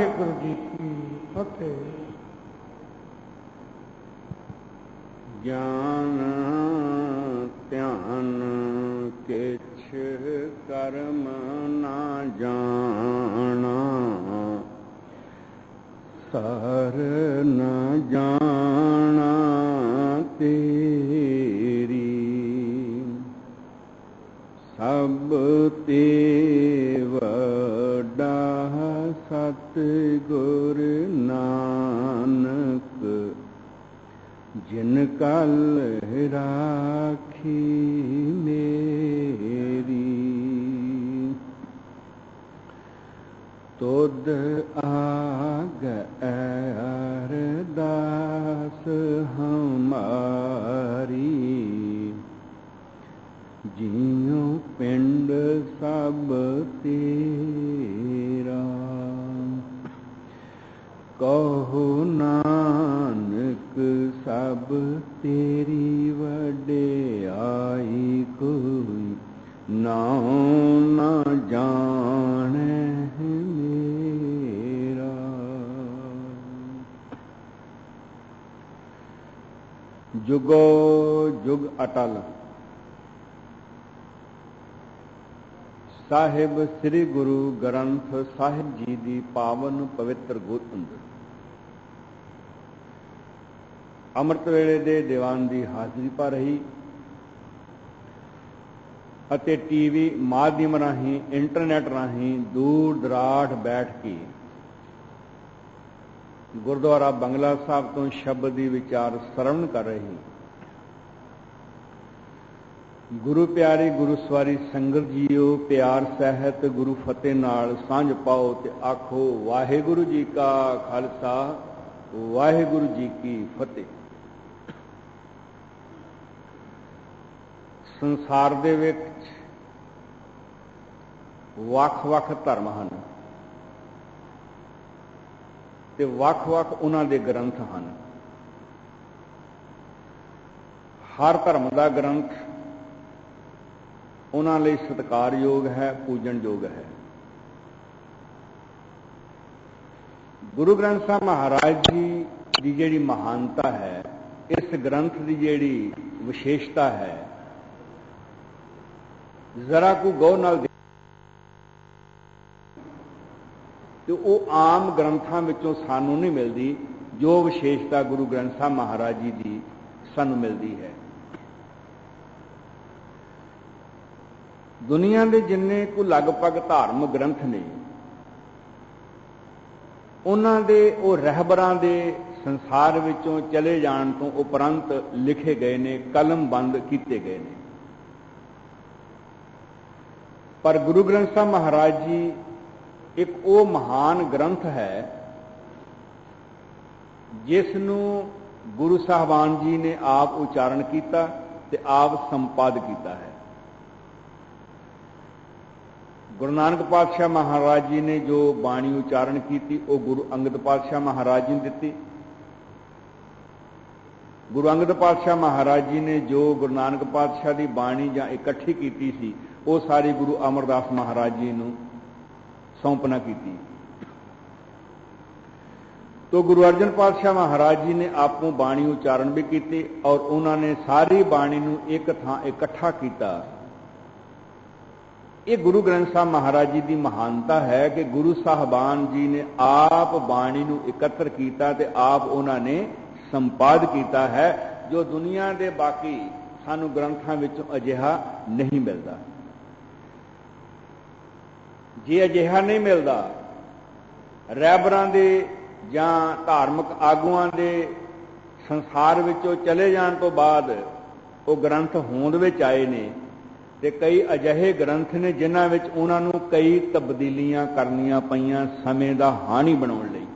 ਵਾਹਿਗੁਰੂ ਜੀ ਕੀ ਫਤਿਹ। ਗਿਆਨ, ਧਿਆਨ ਕਿਛ ਕਰਮ ਨਾ ਜਾਣਾ। ਸਰ ਨ ਜਾਣਾ ਤੇਰੀ। ਸਭ ਤੇ ਸਤ ਗੁਰ ਨਾਨਕ ਜਿਨ ਕਲ ਰਾਖੀ ਮੇਰੀ ਤੁਧ ਆਗ ਜੁਗੋ ਜੁਗ ਅਟਲ। ਸਾਹਿਬ ਸ੍ਰੀ ਗੁਰੂ ਗ੍ਰੰਥ ਸਾਹਿਬ ਜੀ ਦੀ ਪਾਵਨ ਪਵਿੱਤਰ ਗੋਤੰਦ ਅੰਮ੍ਰਿਤ ਵੇਲੇ ਦੇ ਦੀਵਾਨ ਦੀ ਹਾਜ਼ਰੀ ਪਾ ਰਹੀ ਅਤੇ ਟੀਵੀ ਮਾਧਿਅਮ ਰਾਹੀਂ, ਇੰਟਰਨੈਟ ਰਾਹੀਂ ਦੂਰ ਦਰਾੜ ਬੈਠ ਕੇ ਗੁਰਦੁਆਰਾ ਬੰਗਲਾ ਸਾਹਿਬ ਤੋਂ ਸ਼ਬਦ ਦੀ ਵਿਚਾਰ ਸਰਵਣ ਕਰ ਰਹੀ। ਗੁਰੂ ਪਿਆਰੇ ਗੁਰੂ ਸਵਾਰੀ ਸੰਗਤ ਜੀਓ, ਪਿਆਰ ਸਹਿਤ ਗੁਰੂ ਫਤਿਹ ਨਾਲ ਸਾਂਝ ਪਾਓ ਤੇ ਆਖੋ, ਵਾਹਿਗੁਰੂ ਜੀ ਕਾ ਖਾਲਸਾ, ਵਾਹਿਗੁਰੂ ਜੀ ਕੀ ਫਤਿਹ। ਸੰਸਾਰ ਦੇ ਵਿੱਚ ਵੱਖ-ਵੱਖ ਧਰਮ ਹਨ। ਤੇ ਵੱਖ-ਵੱਖ ਉਹਨਾਂ ਦੇ ਗ੍ਰੰਥ ਹਨ। ਹਰ ਧਰਮ ਦਾ ਗ੍ਰੰਥ ਉਹਨਾਂ ਲਈ ਸਤਿਕਾਰਯੋਗ ਹੈ, ਪੂਜਣਯੋਗ ਹੈ। ਗੁਰੂ ਗ੍ਰੰਥ ਸਾਹਿਬ ਮਹਾਰਾਜ ਜੀ ਦੀ ਜਿਹੜੀ ਮਹਾਨਤਾ ਹੈ, ਇਸ ਗ੍ਰੰਥ ਦੀ ਜਿਹੜੀ ਵਿਸ਼ੇਸ਼ਤਾ ਹੈ, ਜ਼ਰਾ ਕੋ ਗੌਰ ਨਾਲ ਤੇ ਉਹ ਆਮ ਗ੍ਰੰਥਾਂ ਵਿੱਚੋਂ ਸਾਨੂੰ ਨਹੀਂ ਮਿਲਦੀ, ਜੋ ਵਿਸ਼ੇਸ਼ਤਾ ਗੁਰੂ ਗ੍ਰੰਥ ਸਾਹਿਬ ਮਹਾਰਾਜ ਜੀ ਦੀ ਸਾਨੂੰ ਮਿਲਦੀ ਹੈ। ਦੁਨੀਆ ਦੇ ਜਿੰਨੇ ਕੋ ਲਗਭਗ ਧਾਰਮਿਕ ਗ੍ਰੰਥ ਨੇ, ਉਹਨਾਂ ਦੇ ਉਹ ਰਹਿਬਰਾਂ ਦੇ ਸੰਸਾਰ ਵਿੱਚੋਂ ਚਲੇ ਜਾਣ ਤੋਂ ਉਪਰੰਤ ਲਿਖੇ ਗਏ ਨੇ, ਕਲਮ ਬੰਦ ਕੀਤੇ ਗਏ ਨੇ। ਪਰ ਗੁਰੂ ਗ੍ਰੰਥ ਸਾਹਿਬ ਮਹਾਰਾਜ ਜੀ ਇੱਕ ਉਹ ਮਹਾਨ ਗ੍ਰੰਥ ਹੈ ਜਿਸ ਨੂੰ ਗੁਰੂ ਸਾਹਿਬਾਨ ਜੀ ਨੇ ਆਪ ਉਚਾਰਨ ਕੀਤਾ ਤੇ ਆਪ ਸੰਪਾਦ ਕੀਤਾ ਹੈ। ਗੁਰੂ ਨਾਨਕ ਪਾਤਸ਼ਾਹ ਮਹਾਰਾਜ ਜੀ ਨੇ ਜੋ ਬਾਣੀ ਉਚਾਰਨ ਕੀਤੀ, ਉਹ ਗੁਰੂ ਅੰਗਦ ਪਾਤਸ਼ਾਹ ਮਹਾਰਾਜ ਜੀ ਨੂੰ ਦਿੱਤੀ। ਗੁਰੂ ਅੰਗਦ ਪਾਤਸ਼ਾਹ ਮਹਾਰਾਜ ਜੀ ਨੇ ਜੋ ਗੁਰੂ ਨਾਨਕ ਪਾਤਸ਼ਾਹ ਦੀ ਬਾਣੀ ਜਾਂ ਇਕੱਠੀ ਕੀਤੀ ਸੀ, ਉਹ ਸਾਰੀ ਗੁਰੂ ਅਮਰਦਾਸ ਮਹਾਰਾਜ ਜੀ ਨੂੰ ਸੌਂਪਣਾ ਕੀਤੀ। ਤੋ ਗੁਰੂ ਅਰਜਨ ਪਾਤਸ਼ਾਹ ਮਹਾਰਾਜ ਜੀ ਨੇ ਆਪੋਂ ਬਾਣੀ ਉਚਾਰਨ ਵੀ ਕੀਤੀ ਔਰ ਉਹਨਾਂ ਨੇ ਸਾਰੀ ਬਾਣੀ ਨੂੰ ਇੱਕ ਥਾਂ ਇਕੱਠਾ ਕੀਤਾ। ਇਹ ਗੁਰੂ ਗ੍ਰੰਥ ਸਾਹਿਬ ਮਹਾਰਾਜ ਜੀ ਦੀ ਮਹਾਨਤਾ ਹੈ ਕਿ ਗੁਰੂ ਸਾਹਿਬਾਨ ਜੀ ਨੇ ਆਪ ਬਾਣੀ ਨੂੰ ਇਕੱਤਰ ਕੀਤਾ ਤੇ ਆਪ ਉਹਨਾਂ ਨੇ ਸੰਪਾਦ ਕੀਤਾ ਹੈ, ਜੋ ਦੁਨੀਆ ਦੇ ਬਾਕੀ ਸਾਨੂੰ ਗ੍ਰੰਥਾਂ ਵਿੱਚੋਂ ਅਜਿਹਾ ਨਹੀਂ ਮਿਲਦਾ। ਜੇ ਅਜਿਹਾ ਨਹੀਂ ਮਿਲਦਾ ਰੈਬਰਾਂ ਦੇ ਜਾਂ ਧਾਰਮਿਕ ਆਗੂਆਂ ਦੇ ਸੰਸਾਰ ਵਿੱਚੋਂ ਚਲੇ ਜਾਣ ਤੋਂ ਬਾਅਦ ਉਹ ਗ੍ਰੰਥ ਹੋਂਦ ਵਿੱਚ ਆਏ ਨੇ ਤੇ ਕਈ ਅਜਿਹੇ ਗ੍ਰੰਥ ਨੇ ਜਿਨ੍ਹਾਂ ਵਿੱਚ ਉਹਨਾਂ ਨੂੰ ਕਈ ਤਬਦੀਲੀਆਂ ਕਰਨੀਆਂ ਪਈਆਂ ਸਮੇਂ ਦਾ ਹਾਨੀ ਬਣਾਉਣ ਲਈ।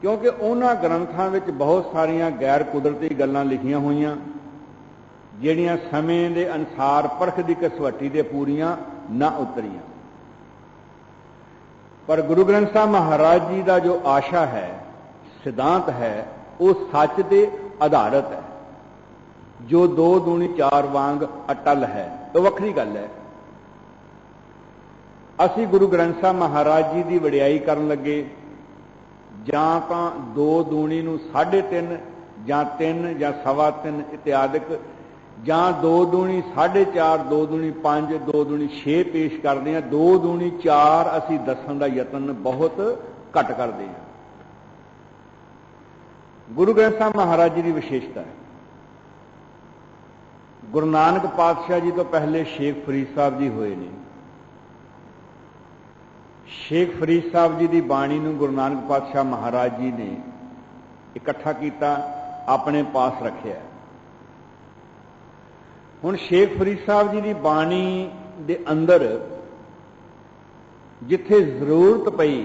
ਕਿਉਂਕਿ ਉਹਨਾਂ ਗ੍ਰੰਥਾਂ ਵਿੱਚ ਬਹੁਤ ਸਾਰੀਆਂ ਗੈਰ ਕੁਦਰਤੀ ਗੱਲਾਂ ਲਿਖੀਆਂ ਹੋਈਆਂ, ਜਿਹੜੀਆਂ ਸਮੇਂ ਦੇ ਅਨਸਾਰ ਪਰਖ ਦੀ ਕਸਵੱਟੀ ਦੇ ਪੂਰੀਆਂ ਨਾ ਉਤਰੀਆਂ। ਪਰ ਗੁਰੂ ਗ੍ਰੰਥ ਸਾਹਿਬ ਮਹਾਰਾਜ ਜੀ ਦਾ ਜੋ ਆਸ਼ਾ ਹੈ, ਸਿਧਾਂਤ ਹੈ, ਉਹ ਸੱਚ ਤੇ ਆਧਾਰਿਤ ਹੈ। ਜੋ ਦੋ ਦੂਣੀ ਚਾਰ ਵਾਂਗ ਅਟਲ ਹੈ, ਉਹ ਵੱਖਰੀ ਗੱਲ ਹੈ। ਅਸੀਂ ਗੁਰੂ ਗ੍ਰੰਥ ਸਾਹਿਬ ਮਹਾਰਾਜ ਜੀ ਦੀ ਵਡਿਆਈ ਕਰਨ ਲੱਗੇ, ਜਾਂ ਤਾਂ ਦੋ ਦੂਣੀ ਨੂੰ 3.5 ਜਾਂ 3 ਜਾਂ ਸਵਾ 3 ਇਤਿਆਦਿਕ ਜਾਂ 2 ਦੂਣੀ 4.5 2 ਦੂਣੀ 5 2 ਦੂਣੀ 6 ਪੇਸ਼ ਕਰਦੇ ਹਾਂ। 2 ਦੂਣੀ 4 ਅਸੀਂ ਦੱਸਣ ਦਾ ਯਤਨ ਬਹੁਤ ਘੱਟ ਕਰਦੇ ਹਾਂ। ਗੁਰੂ ਗ੍ਰੰਥ ਸਾਹਿਬ ਮਹਾਰਾਜ ਜੀ ਦੀ ਵਿਸ਼ੇਸ਼ਤਾ ਹੈ। ਗੁਰੂ ਨਾਨਕ ਪਾਤਸ਼ਾਹ ਜੀ ਤੋਂ ਪਹਿਲੇ ਸ਼ੇਖ ਫਰੀਦ ਸਾਹਿਬ ਜੀ ਹੋਏ ਨੇ। ਸ਼ੇਖ ਫਰੀਦ ਸਾਹਿਬ ਜੀ ਦੀ ਬਾਣੀ ਨੂੰ ਗੁਰੂ ਨਾਨਕ ਪਾਤਸ਼ਾਹ ਮਹਾਰਾਜ ਜੀ ਨੇ ਇਕੱਠਾ ਕੀਤਾ, ਆਪਣੇ ਪਾਸ ਰੱਖਿਆ। ਹੁਣ ਸ਼ੇਖ ਫਰੀਦ ਸਾਹਿਬ ਜੀ ਦੀ ਬਾਣੀ ਦੇ ਅੰਦਰ ਜਿੱਥੇ ਜ਼ਰੂਰਤ ਪਈ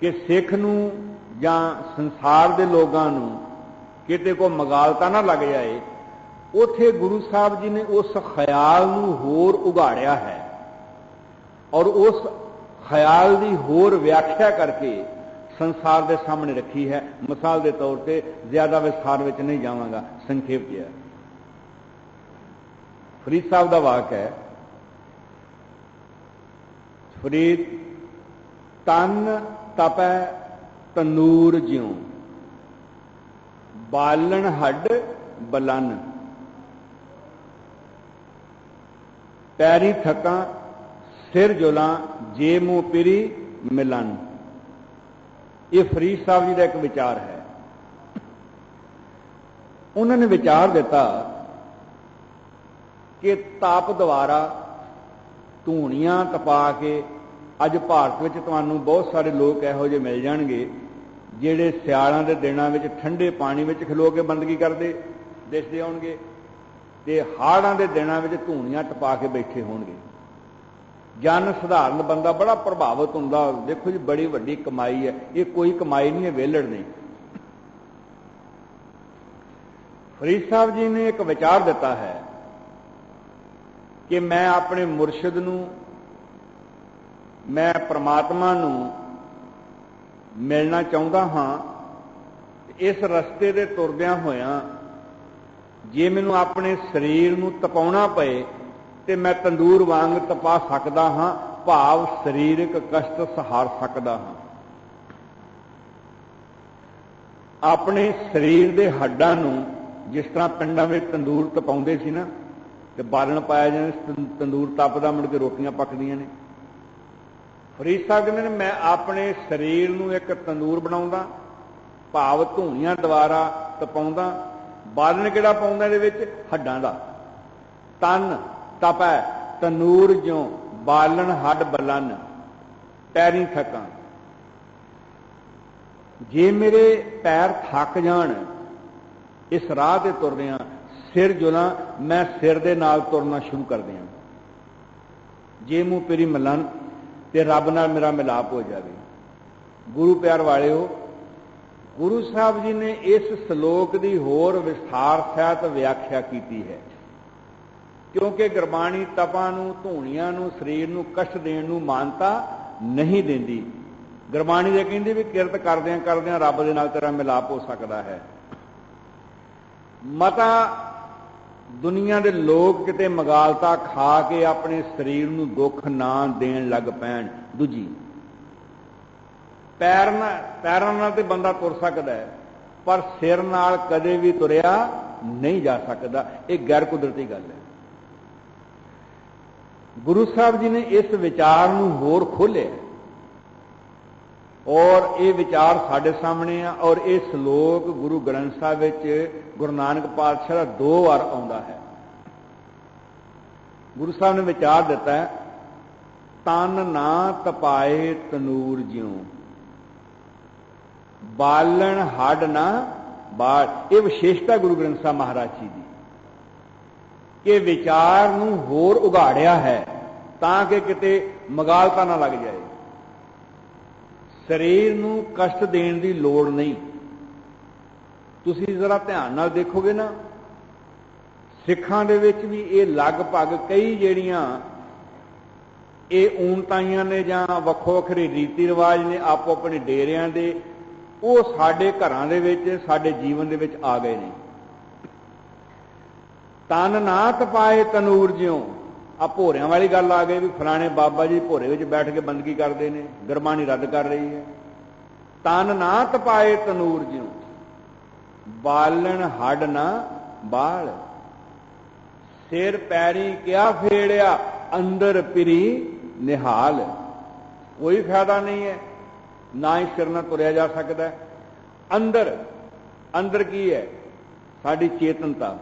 ਕਿ ਸਿੱਖ ਨੂੰ ਜਾਂ ਸੰਸਾਰ ਦੇ ਲੋਕਾਂ ਨੂੰ ਕਿਤੇ ਕੋ ਮਗਾਲਤਾ ਨਾ ਲੱਗ ਜਾਏ, ਉਥੇ ਗੁਰੂ ਸਾਹਿਬ ਜੀ ਨੇ ਉਸ ਖਿਆਲ ਨੂੰ ਹੋਰ ਉਗਾੜਿਆ ਹੈ ਔਰ ਉਸ ਖਿਆਲ ਦੀ ਹੋਰ ਵਿਆਖਿਆ ਕਰਕੇ ਸੰਸਾਰ ਦੇ ਸਾਹਮਣੇ ਰੱਖੀ ਹੈ। ਮਿਸਾਲ ਦੇ ਤੌਰ ਤੇ ਜ਼ਿਆਦਾ ਵਿਸਥਾਰ ਵਿੱਚ ਨਹੀਂ ਜਾਵਾਂਗਾ, ਸੰਖੇਪ ਜਿਹਾ। ਫਰੀਦ ਸਾਹਿਬ ਦਾ ਵਾਕ ਹੈ, ਫਰੀਦ, ਤਨ ਤਪੈ ਤਨੂਰ ਜਿਉ, ਬਾਲਣ ਹੱਡ ਬਲਨ। ਪੈਰੀ ਥਕਾਂ ਸਿਰ ਜੁਲਾਂ, ਜੇ ਮੂੰ ਪਿਰੀ ਮਿਲਨ। ਇਹ ਫਰੀਦ ਸਾਹਿਬ ਜੀ ਦਾ ਇੱਕ ਵਿਚਾਰ ਹੈ। ਉਹਨਾਂ ਨੇ ਵਿਚਾਰ ਦਿੱਤਾ ਕਿ ਤਾਪ ਦੁਆਰਾ ਧੂਣੀਆਂ ਤਪਾ ਕੇ ਅੱਜ ਭਾਰਤ ਵਿੱਚ ਤੁਹਾਨੂੰ ਬਹੁਤ ਸਾਰੇ ਲੋਕ ਇਹੋ ਜਿਹੇ ਮਿਲ ਜਾਣਗੇ, ਜਿਹੜੇ ਸਿਆਲਾਂ ਦੇ ਦਿਨਾਂ ਵਿੱਚ ਠੰਡੇ ਪਾਣੀ ਵਿੱਚ ਖਲੋ ਕੇ ਬੰਦਗੀ ਕਰਦੇ ਦਿਸਦੇ ਆਉਣਗੇ ਤੇ ਹਾੜਾਂ ਦੇ ਦਿਨਾਂ ਵਿੱਚ ਧੂਣੀਆਂ ਟਪਾ ਕੇ ਬੈਠੇ ਹੋਣਗੇ। ਜਨ ਸਧਾਰਨ ਬੰਦਾ ਬੜਾ ਪ੍ਰਭਾਵਿਤ ਹੁੰਦਾ, ਦੇਖੋ ਜੀ ਬੜੀ ਵੱਡੀ ਕਮਾਈ ਹੈ, ਇਹ ਕੋਈ ਕਮਾਈ ਨਹੀਂ ਹੈ ਵੇਲੜ ਨਹੀਂ। ਫਰੀਦ ਸਾਹਿਬ ਜੀ ਨੇ ਇੱਕ ਵਿਚਾਰ ਦਿੱਤਾ ਹੈ ਕਿ ਮੈਂ ਆਪਣੇ ਮੁਰਸ਼ਿਦ ਨੂੰ, ਮੈਂ ਪ੍ਰਮਾਤਮਾ ਨੂੰ ਮਿਲਣਾ ਚਾਹੁੰਦਾ ਹਾਂ, ਇਸ ਰਸਤੇ ਦੇ ਤੁਰਦਿਆਂ ਹੋਇਆਂ ਜੇ ਮੈਨੂੰ ਆਪਣੇ ਸਰੀਰ ਨੂੰ ਤਪਾਉਣਾ ਪਏ ਤੇ ਮੈਂ ਤੰਦੂਰ ਵਾਂਗ ਤਪਾ ਸਕਦਾ ਹਾਂ, ਭਾਵ ਸਰੀਰਕ ਕਸ਼ਟ ਸਹਾਰ ਸਕਦਾ ਹਾਂ। ਆਪਣੇ ਸਰੀਰ ਦੇ ਹੱਡਾਂ ਨੂੰ ਜਿਸ ਤਰ੍ਹਾਂ ਪਿੰਡਾਂ ਵਿੱਚ ਤੰਦੂਰ ਤਪਾਉਂਦੇ ਸੀ ਨਾ ਤੇ ਬਾਲਣ ਪਾਇਆ ਜਾਂਦਾ ਤੰਦੂਰ ਤਪਦਾ, ਮੁੜ ਕੇ ਰੋਟੀਆਂ ਪੱਕਦੀਆਂ ਨੇ। ਫਰੀਦ ਸਾਹਿਬ ਕਹਿੰਦੇ ਨੇ, ਮੈਂ ਆਪਣੇ ਸਰੀਰ ਨੂੰ ਇੱਕ ਤੰਦੂਰ ਬਣਾਉਂਦਾ, ਭਾਵ ਧੂਣੀਆਂ ਦੁਆਰਾ ਤਪਾਉਂਦਾ, ਬਾਲਣ ਕਿਹੜਾ ਪਾਉਂਦਾ ਇਹਦੇ ਵਿੱਚ? ਹੱਡਾਂ ਦਾ। ਤਨ ਤਪੈ ਤਨੂਰ ਜਿਉ, ਬਾਲਣ ਹੱਡ ਬਲਨ, ਪੈਰੀ ਥਕਾਂ। ਜੇ ਮੇਰੇ ਪੈਰ ਥੱਕ ਜਾਣ, ਇਸ ਰਾਹ ਤੇ ਤੁਰਦਿਆਂ ਸਿਰ ਜੁਲਾਂ ਮੈਂ ਸਿਰ ਦੇ ਨਾਲ ਤੁਰਨਾ ਸ਼ੁਰੂ ਕਰ ਦਿਆਂ। ਜੇ ਮੂੰ ਪੇਰੀ ਮਲਨ ਤੇ ਰੱਬ ਨਾਲ ਮੇਰਾ ਮਿਲਾਪ ਹੋ ਜਾਵੇ। ਗੁਰੂ ਪਿਆਰ ਵਾਲਿਓ, ਗੁਰੂ ਸਾਹਿਬ ਜੀ ਨੇ ਇਸ ਸ਼ਲੋਕ ਦੀ ਹੋਰ ਵਿਸਥਾਰ ਸਹਿਤ ਵਿਆਖਿਆ ਕੀਤੀ ਹੈ। ਕਿਉਂਕਿ ਗੁਰਬਾਣੀ ਤਪਾਂ ਨੂੰ, ਧੂਣੀਆਂ ਨੂੰ, ਸਰੀਰ ਨੂੰ, ਕਸ਼ਟ ਦੇਣ ਨੂੰ ਮਾਨਤਾ ਨਹੀਂ ਦਿੰਦੀ। ਗੁਰਬਾਣੀ ਦੇ ਕਹਿੰਦੀ ਵੀ ਕਿਰਤ ਕਰਦਿਆਂ ਕਰਦਿਆਂ ਰੱਬ ਦੇ ਨਾਲ ਤੇਰਾ ਮਿਲਾਪ ਹੋ ਸਕਦਾ ਹੈ। ਮਤਾ ਦੁਨੀਆ ਦੇ ਲੋਕ ਕਿਤੇ ਮਗਾਲਤਾ ਖਾ ਕੇ ਆਪਣੇ ਸਰੀਰ ਨੂੰ ਦੁੱਖ ਨਾ ਦੇਣ ਲੱਗ ਪੈਣ। ਦੂਜੀ, ਪੈਰ ਨਾਲ ਪੈਰਾਂ ਨਾਲ ਤੇ ਬੰਦਾ ਤੁਰ ਸਕਦਾ ਹੈ, ਪਰ ਸਿਰ ਨਾਲ ਕਦੇ ਵੀ ਤੁਰਿਆ ਨਹੀਂ ਜਾ ਸਕਦਾ। ਇਹ ਗੈਰ ਕੁਦਰਤੀ ਗੱਲ ਹੈ। ਗੁਰੂ ਸਾਹਿਬ ਜੀ ਨੇ ਇਸ ਵਿਚਾਰ ਨੂੰ ਹੋਰ ਖੋਲ੍ਹਿਆ। ਔਰ ਇਹ ਵਿਚਾਰ ਸਾਡੇ ਸਾਹਮਣੇ ਆ ਔਰ ਇਹ ਸ਼ਲੋਕ ਗੁਰੂ ਗ੍ਰੰਥ ਸਾਹਿਬ ਵਿੱਚ ਗੁਰੂ ਨਾਨਕ ਪਾਤਸ਼ਾਹ ਦਾ ਦੋ ਵਾਰ ਆਉਂਦਾ ਹੈ। ਗੁਰੂ ਸਾਹਿਬ ਨੇ ਵਿਚਾਰ ਦਿੱਤਾ ਹੈ, ਤਨ ਨਾ ਤਪਾਏ ਤਨੂਰ ਜਿਉ, ਬਾਲਣ ਹੱਡ ਨਾ ਬਾਲ। ਇਹ ਵਿਸ਼ੇਸ਼ਤਾ ਗੁਰੂ ਗ੍ਰੰਥ ਸਾਹਿਬ ਮਹਾਰਾਜ ਜੀ ਦੀ ਕਿ ਵਿਚਾਰ ਨੂੰ ਹੋਰ ਉਗਾੜਿਆ ਹੈ ਤਾਂ ਕਿ ਕਿਤੇ ਮਗਾਲਤਾ ਨਾ ਲੱਗ ਜਾਏ। ਸਰੀਰ ਨੂੰ ਕਸ਼ਟ ਦੇਣ ਦੀ ਲੋੜ ਨਹੀਂ। ਤੁਸੀਂ ਜ਼ਰਾ ਧਿਆਨ ਨਾਲ ਦੇਖੋਗੇ ਨਾ, ਸਿੱਖਾਂ ਦੇ ਵਿੱਚ ਵੀ ਇਹ ਲਗਭਗ ਕਈ ਜਿਹੜੀਆਂ ਇਹ ਊਨਤਾਈਆਂ ਨੇ ਜਾਂ ਵੱਖੋ ਵੱਖਰੇ ਰੀਤੀ ਰਿਵਾਜ ਨੇ ਆਪੋ ਆਪਣੇ ਡੇਰਿਆਂ ਦੇ, ਉਹ ਸਾਡੇ ਘਰਾਂ ਦੇ ਵਿੱਚ, ਸਾਡੇ ਜੀਵਨ ਦੇ ਵਿੱਚ ਆ ਗਏ ਨੇ। ਤਨ ਨਾ ਤਪਾਏ ਤਨੂਰ ਜਿਉ ਆ ਭੋਰਿਆਂ ਵਾਲੀ ਗੱਲ ਆ ਗਈ ਵੀ ਫਲਾਣੇ ਬਾਬਾ ਜੀ ਭੋਰੇ ਵਿੱਚ ਬੈਠ ਕੇ ਬੰਦਗੀ ਕਰਦੇ ਨੇ, ਗੁਰਬਾਣੀ ਰੱਦ ਕਰ ਰਹੀ ਹੈ। ਤਨ ਨਾ ਤਪਾਏ ਤਨੂਰ ਜਿਉ, ਬਾਲਣ ਹੱਡ ਨਾ ਬਾਲ। ਸਿਰ ਪੈਰੀ ਕਿਆ ਫੇੜਿਆ, ਅੰਦਰ ਪਿਰੀ ਨਿਹਾਲ। ਕੋਈ ਫਾਇਦਾ ਨਹੀਂ ਹੈ, ਨਾ ਹੀ ਸਿਰ ਨਾਲ ਤੁਰਿਆ ਜਾ ਸਕਦਾ ਅੰਦਰ ਅੰਦਰ ਕੀ ਹੈ? ਸਾਡੀ ਚੇਤਨਤਾ,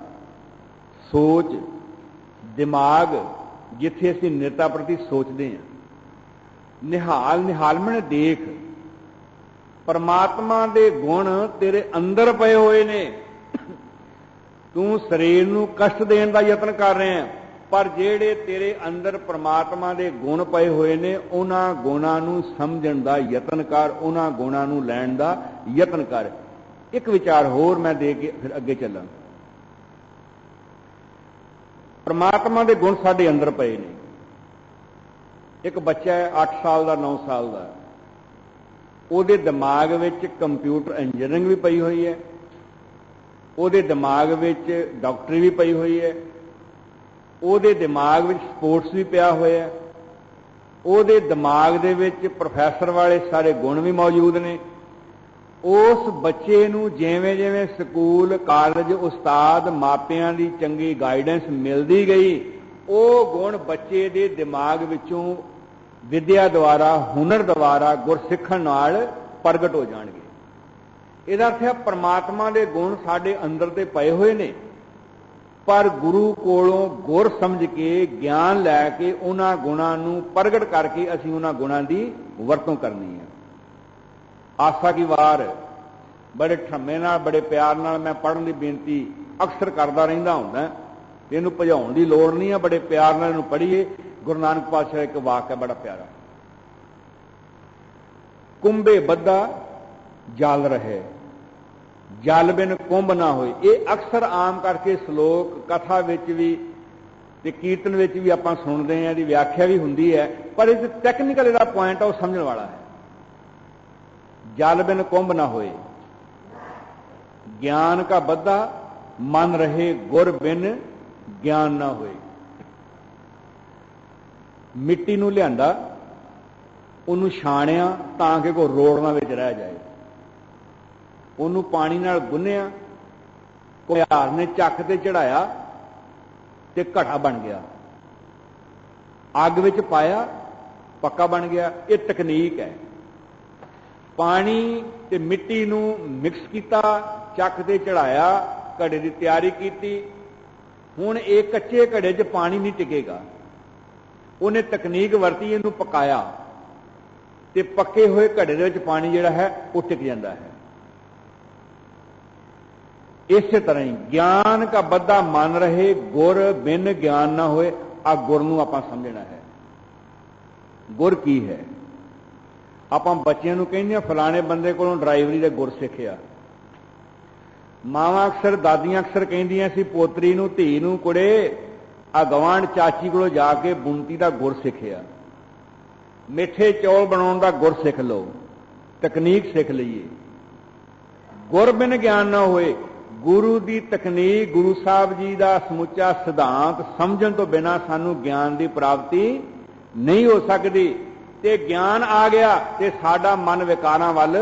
ਸੋਚ, ਦਿਮਾਗ ਜਿੱਥੇ ਅਸੀਂ ਨਿਰਤਾ ਪ੍ਰਤੀ ਸੋਚਦੇ ਹਾਂ। ਨਿਹਾਲ ਨਿਹਾਲਮਣ ਦੇਖ। ਪਰਮਾਤਮਾ ਦੇ ਗੁਣ ਤੇਰੇ ਅੰਦਰ ਪਏ ਹੋਏ ਨੇ। ਤੂੰ ਸਰੀਰ ਨੂੰ ਕਸ਼ਟ ਦੇਣ ਦਾ ਯਤਨ ਕਰ ਰਿਹਾ ਹੈ, ਪਰ ਜਿਹੜੇ ਤੇਰੇ ਅੰਦਰ ਪ੍ਰਮਾਤਮਾ ਦੇ ਗੁਣ ਪਏ ਹੋਏ ਨੇ, ਉਹਨਾਂ ਗੁਣਾਂ ਨੂੰ ਸਮਝਣ ਦਾ ਯਤਨ ਕਰ, ਉਹਨਾਂ ਗੁਣਾਂ ਨੂੰ ਲੈਣ ਦਾ ਯਤਨ ਕਰ। ਇੱਕ ਵਿਚਾਰ ਹੋਰ ਮੈਂ ਦੇ ਕੇ ਫਿਰ ਅੱਗੇ ਚੱਲਾਂ। ਪ੍ਰਮਾਤਮਾ ਦੇ ਗੁਣ ਸਾਡੇ ਅੰਦਰ ਪਏ ਨੇ। ਇੱਕ ਬੱਚਾ ਹੈ 8 ਸਾਲ ਦਾ 9 ਸਾਲ ਦਾ। ਉਹਦੇ ਦਿਮਾਗ ਵਿੱਚ ਕੰਪਿਊਟਰ ਇੰਜੀਨੀਅਰਿੰਗ ਵੀ ਪਈ ਹੋਈ ਹੈ। ਉਹਦੇ ਦਿਮਾਗ ਵਿੱਚ ਡਾਕਟਰੀ ਵੀ ਪਈ ਹੋਈ ਹੈ। ਉਹਦੇ ਦਿਮਾਗ ਵਿੱਚ ਸਪੋਰਟਸ ਵੀ ਪਿਆ ਹੋਇਆ ਹੈ। ਉਹਦੇ ਦਿਮਾਗ ਦੇ ਵਿੱਚ ਪ੍ਰੋਫੈਸਰ ਵਾਲੇ ਸਾਰੇ ਗੁਣ ਵੀ ਮੌਜੂਦ ਨੇ। ਉਸ ਬੱਚੇ ਨੂੰ ਜਿਵੇਂ ਜਿਵੇਂ ਸਕੂਲ, ਕਾਲਜ, ਉਸਤਾਦ ਮਾਪਿਆਂ ਦੀ ਚੰਗੀ ਗਾਈਡੈਂਸ ਮਿਲਦੀ ਗਈ, ਉਹ ਗੁਣ ਬੱਚੇ ਦੇ ਦਿਮਾਗ ਵਿੱਚੋਂ ਵਿਦਿਆ ਦੁਆਰਾ, ਹੁਨਰ ਦੁਆਰਾ ਗੁਰਸਿੱਖਣ ਨਾਲ ਪ੍ਰਗਟ ਹੋ ਜਾਣਗੇ। ਇਹਦਾ ਅਰਥ ਹੈ ਪ੍ਰਮਾਤਮਾ ਦੇ ਗੁਣ ਸਾਡੇ ਅੰਦਰ ਤੇ ਪਏ ਹੋਏ ਨੇ, ਪਰ ਗੁਰੂ ਕੋਲੋਂ ਗੁਰ ਸਮਝ ਕੇ, ਗਿਆਨ ਲੈ ਕੇ ਉਹਨਾਂ ਗੁਣਾਂ ਨੂੰ ਪ੍ਰਗਟ ਕਰਕੇ ਅਸੀਂ ਉਹਨਾਂ ਗੁਣਾਂ ਦੀ ਵਰਤੋਂ ਕਰਨੀ ਹੈ। ਆਸਾ ਕੀ ਵਾਰ, ਬੜੇ ਠੰਮੇ ਨਾਲ, ਬੜੇ ਪਿਆਰ ਨਾਲ ਮੈਂ ਪੜਨ ਦੀ ਬੇਨਤੀ ਅਕਸਰ ਕਰਦਾ ਰਹਿੰਦਾ ਹੁੰਦਾ। ਇਹਨੂੰ ਭਜਾਉਣ ਦੀ ਲੋੜ ਨਹੀਂ ਆ, ਬੜੇ ਪਿਆਰ ਨਾਲ ਇਹਨੂੰ ਪੜ੍ਹੀਏ। ਗੁਰੂ ਨਾਨਕ ਪਾਤਸ਼ਾਹ ਇੱਕ ਵਾਕ ਹੈ, ਬੜਾ ਪਿਆਰਾ। ਕੁੰਭੇ ਬੱਦਾ ਜਲ ਰਹੇ। ਜਲ ਬਿਨ ਕੁੰਭ ਨਾ ਹੋਏ। ਇਹ ਅਕਸਰ ਆਮ ਕਰਕੇ ਸ਼ਲੋਕ, ਕਥਾ ਵਿੱਚ ਵੀ ਤੇ ਕੀਰਤਨ ਵਿੱਚ ਵੀ ਆਪਾਂ ਸੁਣਦੇ ਆਂ ਇਹਦੀ ਵਿਆਖਿਆ ਵੀ ਹੁੰਦੀ ਹੈ। ਪਰ ਇਹ ਟੈਕਨੀਕਲ ਇਹਦਾ ਪੁਆਇੰਟ ਆ, ਉਹ ਸਮਝਣ ਵਾਲਾ ਹੈ। ਜਲ ਬਿਨ ਕੁੰਭ ਨਾ ਹੋਏ। ਗਿਆਨ ਕਾ ਬੱਦਾ ਮਨ ਰਹੇ ਗੁਰ ਬਿਨ ਗਿਆਨ ਨਾ ਹੋਏ। ਮਿੱਟੀ ਨੂੰ ਲਿਆਂਦਾ, ਉਹਨੂੰ ਛਾਣਿਆ ਤਾਂ ਕਿ ਕੋ ਰੋੜਨਾ ਵਿੱਚ ਰਹਿ ਜਾਏ। ਉਹਨੂੰ ਪਾਣੀ ਨਾਲ ਗੁੰਨਿਆ ਕੁਹਾਰ ਨੇ ਚੱਕ ਤੇ ਚੜਾਇਆ ਤੇ ਘੜਾ ਬਣ ਗਿਆ। ਅੱਗ ਵਿੱਚ ਪਾਇਆ, ਪੱਕਾ ਬਣ ਗਿਆ। ਇਹ ਤਕਨੀਕ ਹੈ। ਪਾਣੀ ਤੇ ਮਿੱਟੀ ਨੂੰ ਮਿਕਸ ਕੀਤਾ, ਚੱਕ ਤੇ ਚੜਾਇਆ, ਘੜੇ ਦੀ ਤਿਆਰੀ ਕੀਤੀ। ਹੁਣ ਇਹ ਕੱਚੇ ਘੜੇ 'ਚ ਪਾਣੀ ਨਹੀਂ ਟਿਕੇਗਾ। ਉਹਨੇ ਤਕਨੀਕ ਵਰਤੀ, ਇਹਨੂੰ ਪਕਾਇਆ। ਤੇ ਪੱਕੇ ਹੋਏ ਘੜੇ ਦੇ ਵਿੱਚ ਪਾਣੀ ਜਿਹੜਾ ਹੈ, ਉਹ ਟਿਕ ਜਾਂਦਾ ਹੈ। ਇਸੇ ਤਰ੍ਹਾਂ ਹੀ ਗਿਆਨ ਕਾ ਬੱਧਾ ਮਨ ਰਹੇ, ਗੁਰ ਬਿਨ ਗਿਆਨ ਨਾ ਹੋਏ ਆ ਗੁਰ ਨੂੰ ਆਪਾਂ ਸਮਝਣਾ ਹੈ। ਗੁਰ ਕੀ ਹੈ? ਆਪਾਂ ਬੱਚਿਆਂ ਨੂੰ ਕਹਿੰਦੇ ਆ, ਫਲਾਣੇ ਬੰਦੇ ਕੋਲੋਂ ਡਰਾਈਵਰੀ ਦਾ ਗੁਰ ਸਿੱਖਿਆ। ਮਾਵਾਂ ਅਕਸਰ, ਦਾਦੀਆਂ ਅਕਸਰ ਕਹਿੰਦੀਆਂ ਸੀ, ਪੋਤਰੀ ਨੂੰ, ਧੀ ਨੂੰ, ਕੁੜੇ, ਆ ਚਾਚੀ ਕੋਲੋਂ ਜਾ ਕੇ ਬੁਣਤੀ ਦਾ ਗੁਰ ਸਿੱਖਿਆ। ਮਿੱਠੇ ਚੌਲ ਬਣਾਉਣ ਦਾ ਗੁਰ ਸਿੱਖ ਲਓ, ਤਕਨੀਕ ਸਿੱਖ ਲਈਏ। ਗੁਰ ਬਿਨ ਗਿਆਨ ਨਾ ਹੋਏ, ਗੁਰੂ ਦੀ ਤਕਨੀਕ, ਗੁਰੂ ਸਾਹਿਬ ਜੀ ਦਾ ਸਮੁੱਚਾ ਸਿਧਾਂਤ ਸਮਝਣ ਤੋਂ ਬਿਨਾ ਸਾਨੂੰ ਗਿਆਨ ਦੀ ਪ੍ਰਾਪਤੀ ਨਹੀਂ ਹੋ ਸਕਦੀ। ਤੇ ਗਿਆਨ ਆ ਗਿਆ ਤੇ ਸਾਡਾ ਮਨ ਵਿਕਾਰਾਂ ਵੱਲ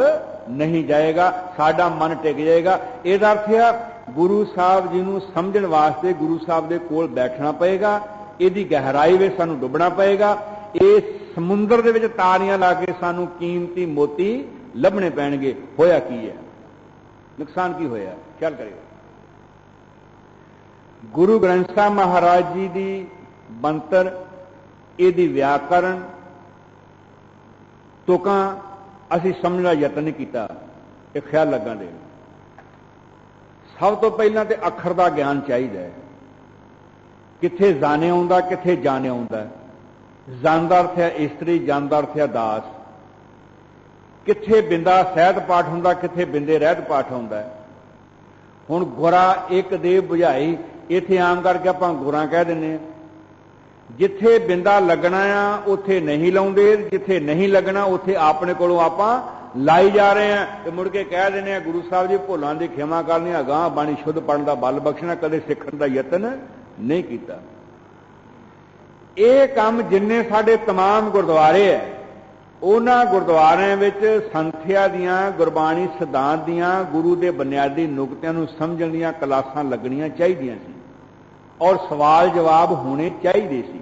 ਨਹੀਂ ਜਾਏਗਾ, ਸਾਡਾ ਮਨ ਟਿਕ ਜਾਏਗਾ। ਇਹਦਾ ਅਰਥ ਹੈ ਗੁਰੂ ਸਾਹਿਬ ਜੀ ਨੂੰ ਸਮਝਣ ਵਾਸਤੇ ਗੁਰੂ ਸਾਹਿਬ ਦੇ ਕੋਲ ਬੈਠਣਾ ਪਏਗਾ, ਇਹਦੀ ਗਹਿਰਾਈ ਵਿੱਚ ਸਾਨੂੰ ਡੁੱਬਣਾ ਪਏਗਾ ਇਸ ਸਮੁੰਦਰ ਦੇ ਵਿੱਚ ਤਾਰੀਆਂ ਲਾ ਕੇ ਸਾਨੂੰ ਕੀਮਤੀ ਮੋਤੀ ਲੱਭਣੇ ਪੈਣਗੇ। ਹੋਇਆ ਕੀ ਹੈ? ਨੁਕਸਾਨ ਕੀ ਹੋਇਆ? ਖਿਆਲ ਕਰਿਓ। ਗੁਰੂ ਗ੍ਰੰਥ ਸਾਹਿਬ ਮਹਾਰਾਜ ਜੀ ਦੀ ਬੰਤਰ ਇਹਦੀ ਵਿਆਕਰਣ ਤੁਕਾਂ ਅਸੀਂ ਸਮਝਣ ਦਾ ਯਤਨ ਨਹੀਂ ਕੀਤਾ ਇਹ ਖਿਆਲ ਲੱਗਾਂ ਦੇ। ਸਭ ਤੋਂ ਪਹਿਲਾਂ ਤੇ ਅੱਖਰ ਦਾ ਗਿਆਨ ਚਾਹੀਦਾ ਹੈ। ਕਿੱਥੇ ਜਾਣੇ ਆਉਂਦਾ, ਕਿੱਥੇ ਜਾਣੇ ਆਉਂਦਾ ਜਨ ਦਾ ਅਰਥ ਹੈ ਇਸਤਰੀ ਜਨ ਦਾ ਅਰਥ ਹੈ ਦਾਸ। ਕਿੱਥੇ ਬਿੰਦਾ ਸਹਿਤ ਪਾਠ ਹੁੰਦਾ, ਕਿੱਥੇ ਬਿੰਦੇ ਰਹਿਤ ਪਾਠ ਹੁੰਦਾ ਹੁਣ ਗੁਰਾ ਇੱਕ ਦੇ ਬੁਝਾਈ, ਇੱਥੇ ਆਮ ਕਰਕੇ ਆਪਾਂ ਗੁਰਾਂ ਕਹਿ ਦਿੰਨੇ ਆ ਜਿੱਥੇ ਬਿੰਦਾ ਲੱਗਣਾ ਆ ਉੱਥੇ ਨਹੀਂ ਲਾਉਂਦੇ ਜਿੱਥੇ ਨਹੀਂ ਲੱਗਣਾ ਉੱਥੇ ਆਪਣੇ ਕੋਲੋਂ ਆਪਾਂ ਲਾਈ ਜਾ ਰਹੇ ਆ ਤੇ ਮੁੜ ਕੇ ਕਹਿ ਦਿੰਦੇ ਆ ਗੁਰੂ ਸਾਹਿਬ ਜੀ ਭੁੱਲਾਂ ਦੀ ਖਿਮਾ ਕਰਨੀ ਅਗਾਹ ਬਾਣੀ ਸ਼ੁੱਧ ਪੜਨ ਦਾ ਬਲ ਬਖਸ਼ਣਾ ਕਦੇ ਸਿੱਖਣ ਦਾ ਯਤਨ ਨਹੀਂ ਕੀਤਾ ਇਹ ਕੰਮ ਜਿੰਨੇ ਸਾਡੇ तमाम ਗੁਰਦੁਆਰੇ ਐ ਉਹਨਾਂ ਗੁਰਦੁਆਰਿਆਂ ਵਿੱਚ ਸੰਥਿਆ ਦੀਆਂ ਗੁਰਬਾਣੀ ਸਿਧਾਂਤ ਦੀਆਂ ਗੁਰੂ ਦੇ ਬੁਨਿਆਦੀ ਨੁਕਤਿਆਂ ਨੂੰ ਸਮਝਣ ਦੀਆਂ ਕਲਾਸਾਂ ਲੱਗਣੀਆਂ ਚਾਹੀਦੀਆਂ ਸੀ ਔਰ ਸਵਾਲ ਜਵਾਬ ਹੋਣੇ ਚਾਹੀਦੇ ਸੀ,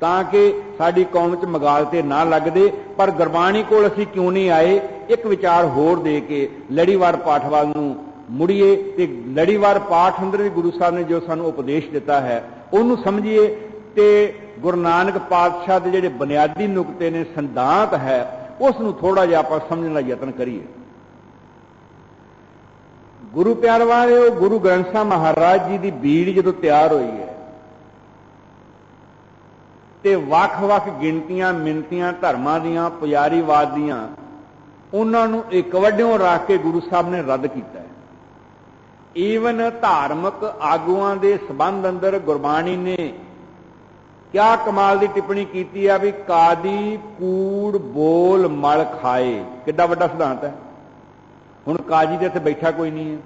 ਤਾਂ ਕਿ ਸਾਡੀ ਕੌਮ 'ਚ ਮਗਾਲ ਤੇ ਨਾ ਲੱਗਦੇ। ਪਰ ਗੁਰਬਾਣੀ ਕੋਲ ਅਸੀਂ ਕਿਉਂ ਨਹੀਂ ਆਏ? ਇੱਕ ਵਿਚਾਰ ਹੋਰ ਦੇ ਕੇ ਲੜੀਵਾਰ ਪਾਠ ਵੱਲ ਨੂੰ ਮੁੜੀਏ ਤੇ ਲੜੀਵਾਰ ਪਾਠ ਅੰਦਰ ਵੀ ਗੁਰੂ ਸਾਹਿਬ ਨੇ ਜੋ ਸਾਨੂੰ ਉਪਦੇਸ਼ ਦਿੱਤਾ ਹੈ, ਉਹਨੂੰ ਸਮਝੀਏ। ਤੇ ਗੁਰੂ ਨਾਨਕ ਪਾਤਸ਼ਾਹ ਦੇ ਜਿਹੜੇ ਬੁਨਿਆਦੀ ਨੁਕਤੇ ਨੇ, ਸੰਦਾਂਤ ਹੈ ਉਸ ਨੂੰ ਥੋੜਾ ਜਿਹਾ ਆਪਾਂ ਸਮਝਣ ਦਾ ਯਤਨ ਕਰੀਏ। ਗੁਰੂ ਪਿਆਰ ਵਾਲਿਓ, ਗੁਰੂ ਗ੍ਰੰਥ ਸਾਹਿਬ ਮਹਾਰਾਜ ਜੀ ਦੀ ਬੀੜ ਜਦੋਂ ਤਿਆਰ ਹੋਈ ਹੈ, ਤੇ ਵੱਖ-ਵੱਖ ਗਿਣਤੀਆਂ ਮਿੰਤੀਆਂ ਧਰਮਾਂ ਦੀਆਂ, ਪੁਜਾਰੀਵਾਦ ਦੀਆਂ, ਉਹਨਾਂ ਨੂੰ ਇੱਕ ਵੱਡਿਓਂ ਰੱਖ ਕੇ ਗੁਰੂ ਸਾਹਿਬ ਨੇ ਰੱਦ ਕੀਤਾ ਹੈ। ਈਵਨ ਧਾਰਮਿਕ ਆਗੂਆਂ ਦੇ ਸਬੰਧ ਅੰਦਰ ਗੁਰਬਾਣੀ ਨੇ ਕਿਆ ਕਮਾਲ ਦੀ ਟਿੱਪਣੀ ਕੀਤੀ ਆ ਵੀ ਕਾਦੀ ਕੂੜ, ਬੋਲ, ਮਲ ਖਾਏ। ਕਿੱਡਾ ਵੱਡਾ ਸਿਧਾਂਤ ਹੈ। ਹੁਣ ਕਾਜੀ ਦੇ ਇੱਥੇ ਬੈਠਾ ਕੋਈ ਨਹੀਂ ਹੈ।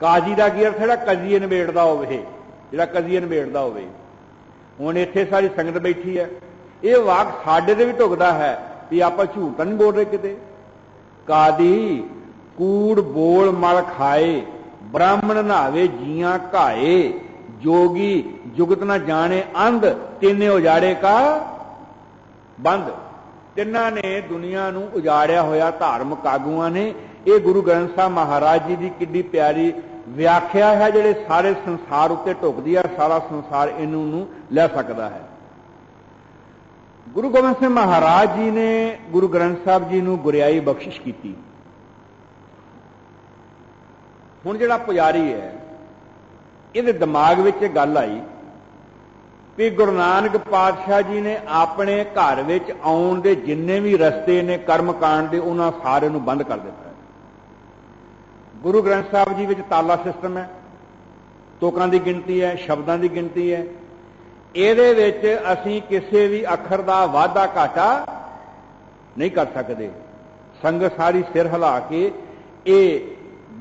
ਕਾਜੀ ਦਾ ਕੀ ਅਰਥ ਜਿਹੜਾ ਕਜ਼ੀਏ ਨਿਬੇੜਦਾ ਹੋਵੇ, ਜਿਹੜਾ ਕਜ਼ੀਏ ਨਿਬੇੜਦਾ ਹੋਵੇ। ਹੁਣ ਇੱਥੇ ਸਾਰੀ ਸੰਗਤ ਬੈਠੀ ਹੈ। ਇਹ ਵਾਕ ਸਾਡੇ ਤੇ ਵੀ ਢੁਕਦਾ ਹੈ ਵੀ ਆਪਾਂ ਝੂਠ ਨਹੀਂ ਬੋਲ ਰਹੇ ਕਿਤੇ। ਕਾਦੀ, ਕੂੜ, ਬੋਲ, ਮਲ ਖਾਏ, ਬ੍ਰਾਹਮਣ ਨਾਵੇ ਜੀਆਂ ਘਾਏ, ਜੋਗੀ ਜੁਗਤ ਨਾ ਜਾਣੇ, ਅੰਧ ਤਿੰਨੇ ਉਜਾੜੇ ਕਾ ਬੰਦ। ਤਿੰਨਾਂ ਨੇ ਦੁਨੀਆ ਨੂੰ ਉਜਾੜਿਆ ਹੋਇਆ ਧਾਰਮਿਕ ਆਗੂਆਂ ਨੇ ਇਹ ਗੁਰੂ ਗ੍ਰੰਥ ਸਾਹਿਬ ਮਹਾਰਾਜ ਜੀ ਦੀ ਕਿੱਡੀ ਪਿਆਰੀ ਵਿਆਖਿਆ ਹੈ, ਜਿਹੜੇ ਸਾਰੇ ਸੰਸਾਰ ਉੱਤੇ ਢੁਕਦੀ ਹੈ ਸਾਰਾ ਸੰਸਾਰ ਇਹਨੂੰ ਨੂੰ ਲੈ ਸਕਦਾ ਹੈ। ਗੁਰੂ ਗੋਬਿੰਦ ਸਿੰਘ ਮਹਾਰਾਜ ਜੀ ਨੇ ਗੁਰੂ ਗ੍ਰੰਥ ਸਾਹਿਬ ਜੀ ਨੂੰ ਗੁਰਿਆਈ ਬਖਸ਼ਿਸ਼ ਕੀਤੀ। ਹੁਣ ਜਿਹੜਾ ਪੁਜਾਰੀ ਹੈ, ਇਹਦੇ ਦਿਮਾਗ ਵਿੱਚ ਇਹ ਗੱਲ ਆਈ ਵੀ ਗੁਰੂ ਨਾਨਕ ਪਾਤਸ਼ਾਹ ਜੀ ਨੇ ਆਪਣੇ ਘਰ ਵਿੱਚ ਆਉਣ ਦੇ ਜਿੰਨੇ ਵੀ ਰਸਤੇ ਨੇ, ਕਰਮ ਕਾਂਡ ਦੇ, ਉਹਨਾਂ ਸਾਰੇ ਨੂੰ ਬੰਦ ਕਰ ਦਿੱਤਾ। ਗੁਰੂ ਗ੍ਰੰਥ ਸਾਹਿਬ ਜੀ ਵਿੱਚ ਤਾਲਾ ਸਿਸਟਮ ਹੈ, ਤੋਕਾਂ ਦੀ ਗਿਣਤੀ ਹੈ, ਸ਼ਬਦਾਂ ਦੀ ਗਿਣਤੀ ਹੈ। ਇਹਦੇ ਵਿੱਚ ਅਸੀਂ ਕਿਸੇ ਵੀ ਅੱਖਰ ਦਾ ਵਾਧਾ ਘਾਟਾ ਨਹੀਂ ਕਰ ਸਕਦੇ। ਸੰਗਤ ਸਾਰੀ ਸਿਰ ਹਿਲਾ ਕੇ ਇਹ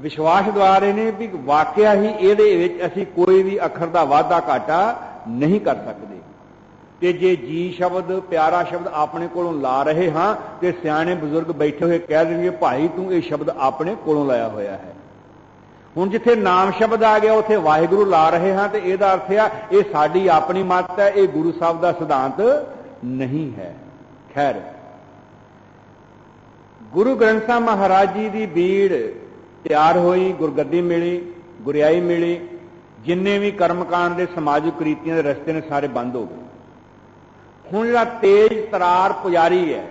ਵਿਸ਼ਵਾਸ ਦਵਾਰੇ ਨੇ ਵੀ ਵਾਕਿਆ ਹੀ ਇਹਦੇ ਵਿੱਚ ਅਸੀਂ ਕੋਈ ਵੀ ਅੱਖਰ ਦਾ ਵਾਧਾ ਘਾਟਾ ਨਹੀਂ ਕਰ ਸਕਦੇ। ਤੇ ਜੇ ਜੀ ਸ਼ਬਦ, ਪਿਆਰਾ ਸ਼ਬਦ ਆਪਣੇ ਕੋਲੋਂ ਲਾ ਰਹੇ ਹਾਂ, ਤੇ ਸਿਆਣੇ ਬਜ਼ੁਰਗ ਬੈਠੇ ਹੋਏ ਕਹਿ ਦੇਣਗੇ, ਭਾਈ, ਤੂੰ ਇਹ ਸ਼ਬਦ ਆਪਣੇ ਕੋਲੋਂ ਲਾਇਆ ਹੋਇਆ ਹੈ। ਹੁਣ ਜਿੱਥੇ ਨਾਮ ਸ਼ਬਦ ਆ ਗਿਆ, ਉੱਥੇ ਵਾਹਿਗੁਰੂ ਲਾ ਰਹੇ ਹਾਂ ਤੇ ਇਹਦਾ ਅਰਥ ਆ, ਇਹ ਸਾਡੀ ਆਪਣੀ ਮੱਤ ਹੈ, ਇਹ ਗੁਰੂ ਸਾਹਿਬ ਦਾ ਸਿਧਾਂਤ ਨਹੀਂ ਹੈ। ਖੈਰ, ਗੁਰੂ ਗ੍ਰੰਥ ਸਾਹਿਬ ਮਹਾਰਾਜ ਜੀ ਦੀ ਬੀੜ ਤਿਆਰ ਹੋਈ, ਗੁਰਗੱਦੀ ਮਿਲੀ, ਗੁਰਿਆਈ ਮਿਲੀ, ਜਿੰਨੇ ਵੀ ਕਰਮਕਾਂਡ ਦੇ ਸਮਾਜਿਕ ਰੀਤੀਆਂ ਦੇ ਰਸਤੇ ਨੇ, ਸਾਰੇ ਬੰਦ ਹੋ ਗਏ। ਹੁਣ ਜਿਹੜਾ ਤੇਜ ਤਰਾਰ ਪੁਜਾਰੀ ਹੈ,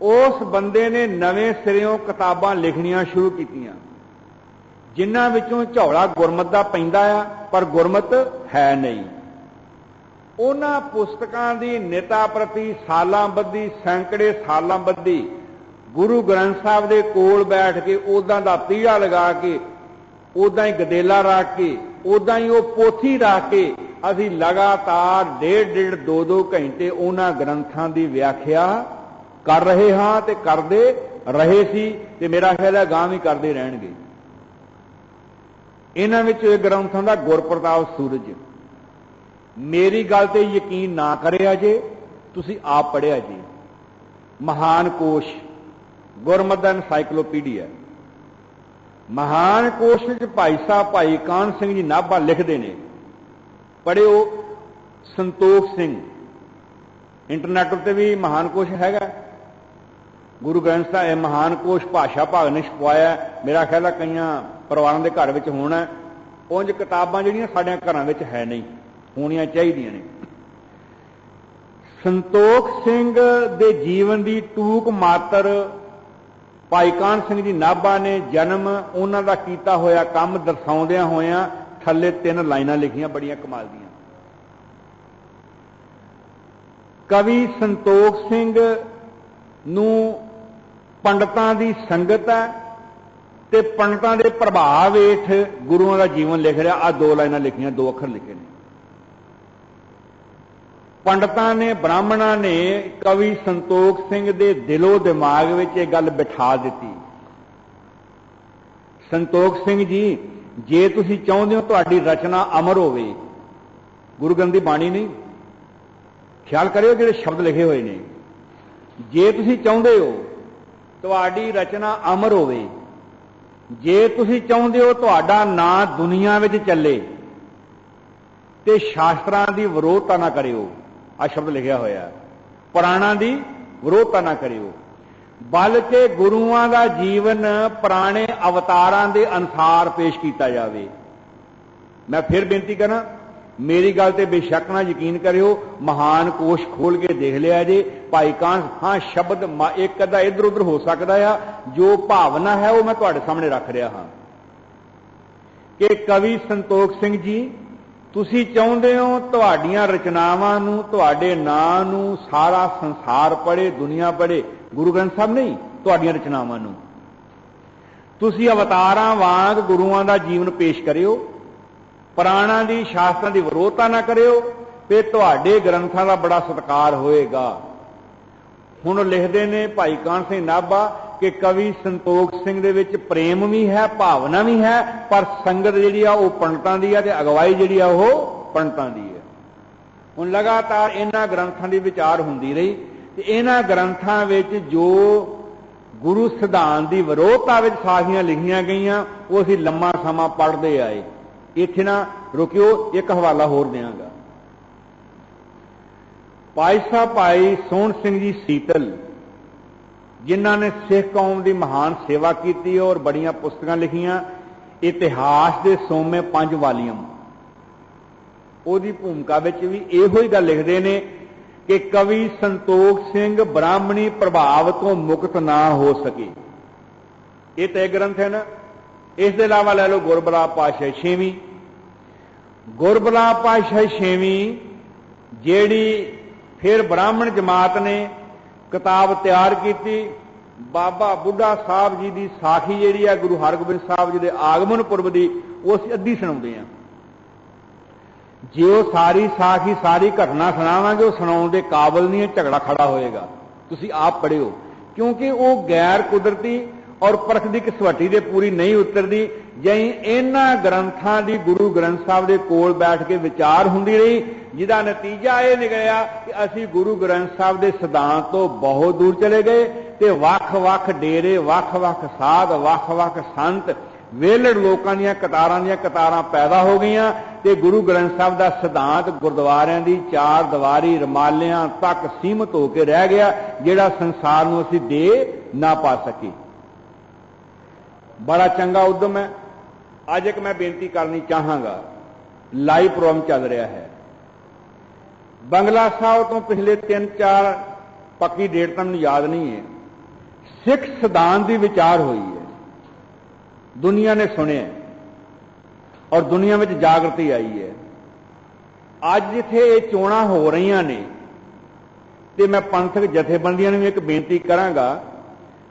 ਉਸ ਬੰਦੇ ਨੇ ਨਵੇਂ ਸਿਰਿਓਂ ਕਿਤਾਬਾਂ ਲਿਖਣੀਆਂ ਸ਼ੁਰੂ ਕੀਤੀਆਂ। ਜਿਨ੍ਹਾਂ ਵਿੱਚੋਂ ਝੌਲਾ ਗੁਰਮਤ ਦਾ ਪੈਂਦਾ ਆ, ਪਰ ਗੁਰਮਤ ਹੈ ਨਹੀਂ। ਉਹਨਾਂ ਪੁਸਤਕਾਂ ਦੀ ਨਿਤਾ ਪ੍ਰਤੀ ਸਾਲਾਂ ਬੱਧੀ, ਸੈਂਕੜੇ ਸਾਲਾਂ ਬੱਧੀ ਗੁਰੂ ਗ੍ਰੰਥ ਸਾਹਿਬ ਦੇ ਕੋਲ ਬੈਠ ਕੇ ਉਦਾਂ ਦਾ ਪੀੜਾ ਲਗਾ ਕੇ ਉਦਾਂ ਹੀ ਗਦੇਲਾ ਰੱਖ ਕੇ ਉਦਾਂ ਹੀ ਉਹ ਪੋਥੀ ਰੱਖ ਕੇ ਅਸੀਂ ਲਗਾਤਾਰ ਡੇਢ ਡੇਢ ਦੋ ਦੋ ਘੰਟੇ ਉਹਨਾਂ ਗ੍ਰੰਥਾਂ ਦੀ ਵਿਆਖਿਆ ਕਰ ਰਹੇ ਹਾਂ ਤੇ ਕਰਦੇ ਰਹੇ ਸੀ ਤੇ ਮੇਰਾ ਖਿਆਲ ਹੈ ਗਾਂ ਵੀ ਕਰਦੇ ਰਹਿਣਗੇ। ਇਹਨਾਂ ਵਿੱਚ ਇਹ ਗ੍ਰੰਥਾਂ ਦਾ ਗੁਰਪ੍ਰਤਾਪ ਸੂਰਜ। ਮੇਰੀ ਗੱਲ ਤੇ ਯਕੀਨ ਨਾ ਕਰਿਆ ਜੇ, ਤੁਸੀਂ ਆਪ ਪੜਿਆ ਜੀ। ਮਹਾਨ ਕੋਸ਼, ਗੁਰਮਤਿ ਦਾ ਐਨਸਾਈਕਲੋਪੀਡੀਆ ਮਹਾਨ ਕੋਸ਼ ਵਿੱਚ ਭਾਈ ਸਾਹਿਬ, ਭਾਈ ਕਾਨ ਸਿੰਘ ਜੀ ਨਾਭਾ ਲਿਖਦੇ ਨੇ। ਪੜਿਓ ਸੰਤੋਖ ਸਿੰਘ। ਇੰਟਰਨੈਟ ਉੱਤੇ ਵੀ ਮਹਾਨ ਕੋਸ਼ ਹੈਗਾ। ਗੁਰੂ ਗ੍ਰੰਥ ਸਾਹਿਬ ਇਹ ਮਹਾਨ ਕੋਸ਼ ਭਾਸ਼ਾ ਭਾਗ ਨੇ ਛਪਵਾਇਆ ਮੇਰਾ ਖਿਆਲ ਹੈ ਕਈਆਂ ਪਰਿਵਾਰਾਂ ਦੇ ਘਰ ਵਿੱਚ ਹੋਣਾ ਉਂਝ ਕਿਤਾਬਾਂ ਜਿਹੜੀਆਂ ਸਾਡੇ ਘਰਾਂ ਵਿੱਚ ਹੈ ਨਹੀਂ, ਹੋਣੀਆਂ ਚਾਹੀਦੀਆਂ ਨੇ। ਸੰਤੋਖ ਸਿੰਘ ਦੇ ਜੀਵਨ ਦੀ ਟੂਕ ਮਾਤਰ ਭਾਈ ਕਾਨ ਸਿੰਘ ਜੀ ਨਾਭਾ ਨੇ ਜਨਮ ਉਹਨਾਂ ਦਾ ਕੀਤਾ ਹੋਇਆ ਕੰਮ ਦਰਸਾਉਂਦਿਆਂ ਹੋਇਆਂ ਥੱਲੇ ਤਿੰਨ ਲਾਈਨਾਂ ਲਿਖੀਆਂ, ਬੜੀਆਂ ਕਮਾਲ ਦੀਆਂ। ਕਵੀ ਸੰਤੋਖ ਸਿੰਘ ਨੂੰ ਪੰਡਤਾਂ ਦੀ ਸੰਗਤ ਹੈ ਤੇ ਪੰਡਤਾਂ ਦੇ ਪ੍ਰਭਾਵ ਹੇਠ ਗੁਰੂਆਂ ਦਾ ਜੀਵਨ ਲਿਖ ਰਿਹਾ। ਆ ਦੋ ਲਾਈਨਾਂ ਲਿਖੀਆਂ, ਦੋ ਅੱਖਰ ਲਿਖੇ ਨੇ। ਪੰਡਤਾਂ ਨੇ, ਬ੍ਰਾਹਮਣਾਂ ਨੇ ਕਵੀ ਸੰਤੋਖ ਸਿੰਘ ਦੇ ਦਿਲੋਂ ਦਿਮਾਗ ਵਿੱਚ ਇਹ ਗੱਲ ਬਿਠਾ ਦਿੱਤੀ। ਸੰਤੋਖ ਸਿੰਘ ਜੀ ਜੇ ਤੁਸੀਂ ਚਾਹੁੰਦੇ ਹੋ ਤੁਹਾਡੀ ਰਚਨਾ ਅਮਰ ਹੋਵੇ, ਗੁਰੂ ਗ੍ਰੰਥ ਦੀ ਬਾਣੀ ਨਹੀਂ, ਖਿਆਲ ਕਰਿਓ ਜਿਹੜੇ ਸ਼ਬਦ ਲਿਖੇ ਹੋਏ ਨੇ। ਜੇ ਤੁਸੀਂ ਚਾਹੁੰਦੇ ਹੋ ਤੁਹਾਡੀ ਰਚਨਾ ਅਮਰ ਹੋਵੇ, ਜੇ ਤੁਸੀਂ ਚਾਹੁੰਦੇ ਹੋ ਤੁਹਾਡਾ ਨਾਂ ਦੁਨੀਆ ਵਿੱਚ ਚੱਲੇ, ਤੇ ਸ਼ਾਸਤਰਾਂ ਦੀ ਵਿਰੋਧਤਾ ਨਾ ਕਰਿਓ। ਆ ਸ਼ਬਦ ਲਿਖਿਆ ਹੋਇਆ। ਹੈ ਪੁਰਾਣਾਂ ਦੀ ਵਿਰੋਧਤਾ ਨਾ ਕਰਿਓ। ਬਲਕਿ ਗੁਰੂਆਂ ਦਾ ਜੀਵਨ ਪੁਰਾਣੇ ਅਵਤਾਰਾਂ ਦੇ ਅਨੁਸਾਰ ਪੇਸ਼ ਕੀਤਾ ਜਾਵੇ। ਮੈਂ ਫਿਰ ਬੇਨਤੀ ਕਰਾਂ, ਮੇਰੀ ਗੱਲ ਤੇ ਬੇਸ਼ੱਕ ਨਾ ਯਕੀਨ ਕਰਿਓ, ਮਹਾਨ ਕੋਸ਼ ਖੋਲ ਕੇ ਦੇਖ ਲਿਆ ਜੇ, ਭਾਈ ਕਾਂਸ ਹਾਂ, ਸ਼ਬਦ ਇੱਕ ਅੱਧਾ ਇੱਧਰ ਉੱਧਰ ਹੋ ਸਕਦਾ ਆ, ਜੋ ਭਾਵਨਾ ਹੈ ਉਹ ਮੈਂ ਤੁਹਾਡੇ ਸਾਹਮਣੇ ਰੱਖ ਰਿਹਾ ਹਾਂ। ਕਿ ਕਵੀ ਸੰਤੋਖ ਸਿੰਘ ਜੀ, ਤੁਸੀਂ ਚਾਹੁੰਦੇ ਹੋ ਤੁਹਾਡੀਆਂ ਰਚਨਾਵਾਂ ਨੂੰ, ਤੁਹਾਡੇ ਨਾਂ ਨੂੰ ਸਾਰਾ ਸੰਸਾਰ ਪੜ੍ਹੇ, ਦੁਨੀਆ ਪੜ੍ਹੇ ਗੁਰੂ ਗ੍ਰੰਥ ਸਾਹਿਬ ਨਹੀਂ, ਤੁਹਾਡੀਆਂ ਰਚਨਾਵਾਂ ਨੂੰ। ਤੁਸੀਂ ਅਵਤਾਰਾਂ, ਵਾਂਗ ਗੁਰੂਆਂ ਦਾ ਜੀਵਨ ਪੇਸ਼ ਕਰਿਓ, ਪੁਰਾਣਾਂ ਦੀ, ਸ਼ਾਸਤਰਾਂ ਦੀ ਵਿਰੋਧਤਾ ਨਾ ਕਰਿਓ ਤੇ ਤੁਹਾਡੇ ਗ੍ਰੰਥਾਂ ਦਾ ਬੜਾ ਸਤਿਕਾਰ ਹੋਏਗਾ। ਹੁਣ ਲਿਖਦੇ ਨੇ ਭਾਈ ਕਾਨ ਸਿੰਘ ਨਾਭਾ ਕਿ ਕਵੀ ਸੰਤੋਖ ਸਿੰਘ ਦੇ ਵਿੱਚ ਪ੍ਰੇਮ ਵੀ ਹੈ, ਭਾਵਨਾ ਵੀ ਹੈ, ਪਰ ਸੰਗਤ ਜਿਹੜੀ ਆ ਉਹ ਪੰਡਤਾਂ ਦੀ ਆ ਤੇ ਅਗਵਾਈ ਜਿਹੜੀ ਆ ਉਹ ਪੰਡਤਾਂ ਦੀ ਹੈ ਹੁਣ ਲਗਾਤਾਰ ਇਹਨਾਂ ਗ੍ਰੰਥਾਂ ਦੀ ਵਿਚਾਰ ਹੁੰਦੀ ਰਹੀ। ਤੇ ਇਹਨਾਂ ਗ੍ਰੰਥਾਂ ਵਿੱਚ ਜੋ ਗੁਰੂ ਸਿਧਾਂਤ ਦੀ ਵਿਰੋਧਤਾ ਵਿੱਚ ਸਾਖੀਆਂ ਲਿਖੀਆਂ ਗਈਆਂ, ਉਹ ਅਸੀਂ ਲੰਮਾ ਸਮਾਂ ਪੜ੍ਹਦੇ ਆਏ। ਇੱਥੇ ਨਾ ਰੁਕਿਓ, ਇੱਕ ਹਵਾਲਾ ਹੋਰ ਦਿਆਂਗਾ। ਭਾਈ ਸਾਹਿਬ, ਭਾਈ ਸੋਹਣ ਸਿੰਘ ਜੀ ਸੀਤਲ, ਜਿਨ੍ਹਾਂ ਨੇ ਸਿੱਖ ਕੌਮ ਦੀ ਮਹਾਨ ਸੇਵਾ ਕੀਤੀ ਔਰ ਬੜੀਆਂ ਪੁਸਤਕਾਂ ਲਿਖੀਆਂ, ਇਤਿਹਾਸ ਦੇ ਸੋਮੇ ਪੰਜ ਵਾਲੀਅਮ। ਉਹਦੀ ਭੂਮਿਕਾ ਵਿੱਚ ਵੀ ਇਹੋ ਹੀ ਗੱਲ ਲਿਖਦੇ ਨੇ ਕਿ ਕਵੀ ਸੰਤੋਖ ਸਿੰਘ ਬ੍ਰਾਹਮਣੀ ਪ੍ਰਭਾਵ ਤੋਂ ਮੁਕਤ ਨਾ ਹੋ ਸਕੇ। ਇਹ ਤੇ ਗ੍ਰੰਥ ਹੈ ਨਾ। ਇਸ ਦੇ ਇਲਾਵਾ ਲੈ ਲਓ ਗੁਰਬਲਾ ਪਾਸ਼ਾ ਛੇਵੀਂ। ਗੁਰਬਲਾ ਪਾਸ਼ਾ ਛੇਵੀਂ ਜਿਹੜੀ ਫਿਰ ਬ੍ਰਾਹਮਣ ਜਮਾਤ ਨੇ ਕਿਤਾਬ ਤਿਆਰ ਕੀਤੀ। ਬਾਬਾ ਬੁੱਢਾ ਸਾਹਿਬ ਜੀ ਦੀ ਸਾਖੀ ਜਿਹੜੀ ਆ, ਗੁਰੂ ਹਰਗੋਬਿੰਦ ਸਾਹਿਬ ਜੀ ਦੇ ਆਗਮਨ ਪੁਰਬ ਦੀ, ਉਹ ਅਸੀਂ ਅੱਧੀ ਸੁਣਾਉਂਦੇ ਆ ਜੇ ਉਹ ਸਾਰੀ ਸਾਖੀ, ਸਾਰੀ ਘਟਨਾ ਸੁਣਾਵਾਂਗੇ, ਉਹ ਸੁਣਾਉਣ ਦੇ ਕਾਬਲ ਨਹੀਂ ਹੈ, ਝਗੜਾ ਖੜਾ ਹੋਏਗਾ। ਤੁਸੀਂ ਆਪ ਪੜਿਓ ਕਿਉਂਕਿ ਉਹ ਗੈਰ ਕੁਦਰਤੀ ਔਰ ਪਰਖ ਦੀ ਕਸਵੱਟੀ ਦੇ ਪੂਰੀ ਨਹੀਂ ਉਤਰਦੀ, ਜਈ ਇਹਨਾਂ ਗ੍ਰੰਥਾਂ ਦੀ ਗੁਰੂ ਗ੍ਰੰਥ ਸਾਹਿਬ ਦੇ ਕੋਲ ਬੈਠ ਕੇ ਵਿਚਾਰ ਹੁੰਦੀ ਰਹੀ, ਜਿਹਦਾ ਨਤੀਜਾ ਇਹ ਨਿਕਲਿਆ ਕਿ ਅਸੀਂ ਗੁਰੂ ਗ੍ਰੰਥ ਸਾਹਿਬ ਦੇ ਸਿਧਾਂਤ ਤੋਂ ਬਹੁਤ ਦੂਰ ਚਲੇ ਗਏ ਤੇ ਵੱਖ-ਵੱਖ ਡੇਰੇ, ਵੱਖ-ਵੱਖ ਸਾਧ, ਵੱਖ-ਵੱਖ ਸੰਤ ਵੇਲੜ ਲੋਕਾਂ ਦੀਆਂ ਕਤਾਰਾਂ ਦੀਆਂ ਕਤਾਰਾਂ ਪੈਦਾ ਹੋ ਗਈਆਂ ਤੇ ਗੁਰੂ ਗ੍ਰੰਥ ਸਾਹਿਬ ਦਾ ਸਿਧਾਂਤ ਗੁਰਦੁਆਰਿਆਂ ਦੀ ਚਾਰ ਦੀਵਾਰੀ ਰਮਾਲਿਆਂ ਤੱਕ ਸੀਮਤ ਹੋ ਕੇ ਰਹਿ ਗਿਆ, ਜਿਹੜਾ ਸੰਸਾਰ ਨੂੰ ਅਸੀਂ ਦੇ ਨਾ ਪਾ ਸਕੇ। ਬੜਾ ਚੰਗਾ ਉਦਮ ਹੈ। ਅੱਜ ਇੱਕ ਮੈਂ ਬੇਨਤੀ ਕਰਨੀ ਚਾਹਾਂਗਾ। ਲਾਈਵ ਪ੍ਰੋਗਰਾਮ ਚੱਲ ਰਿਹਾ ਹੈ। ਬੰਗਲਾ ਸਾਹਿਬ ਤੋਂ ਪਿਛਲੇ 3-4 ਪੱਕੀ ਡੇਟ ਤਾਂ ਮੈਨੂੰ ਯਾਦ ਨਹੀਂ ਹੈ। ਸਿੱਖ ਸਿਧਾਂਤ ਦੀ ਵਿਚਾਰ ਹੋਈ ਹੈ। ਦੁਨੀਆ ਨੇ ਸੁਣਿਆ ਔਰ ਦੁਨੀਆ ਵਿੱਚ ਜਾਗਰਤੀ ਆਈ ਹੈ। ਅੱਜ ਜਿੱਥੇ ਇਹ ਚੋਣਾਂ ਹੋ ਰਹੀਆਂ ਨੇ ਤੇ ਮੈਂ ਪੰਥਕ ਜਥੇਬੰਦੀਆਂ ਨੂੰ ਵੀ ਇੱਕ ਬੇਨਤੀ ਕਰਾਂਗਾ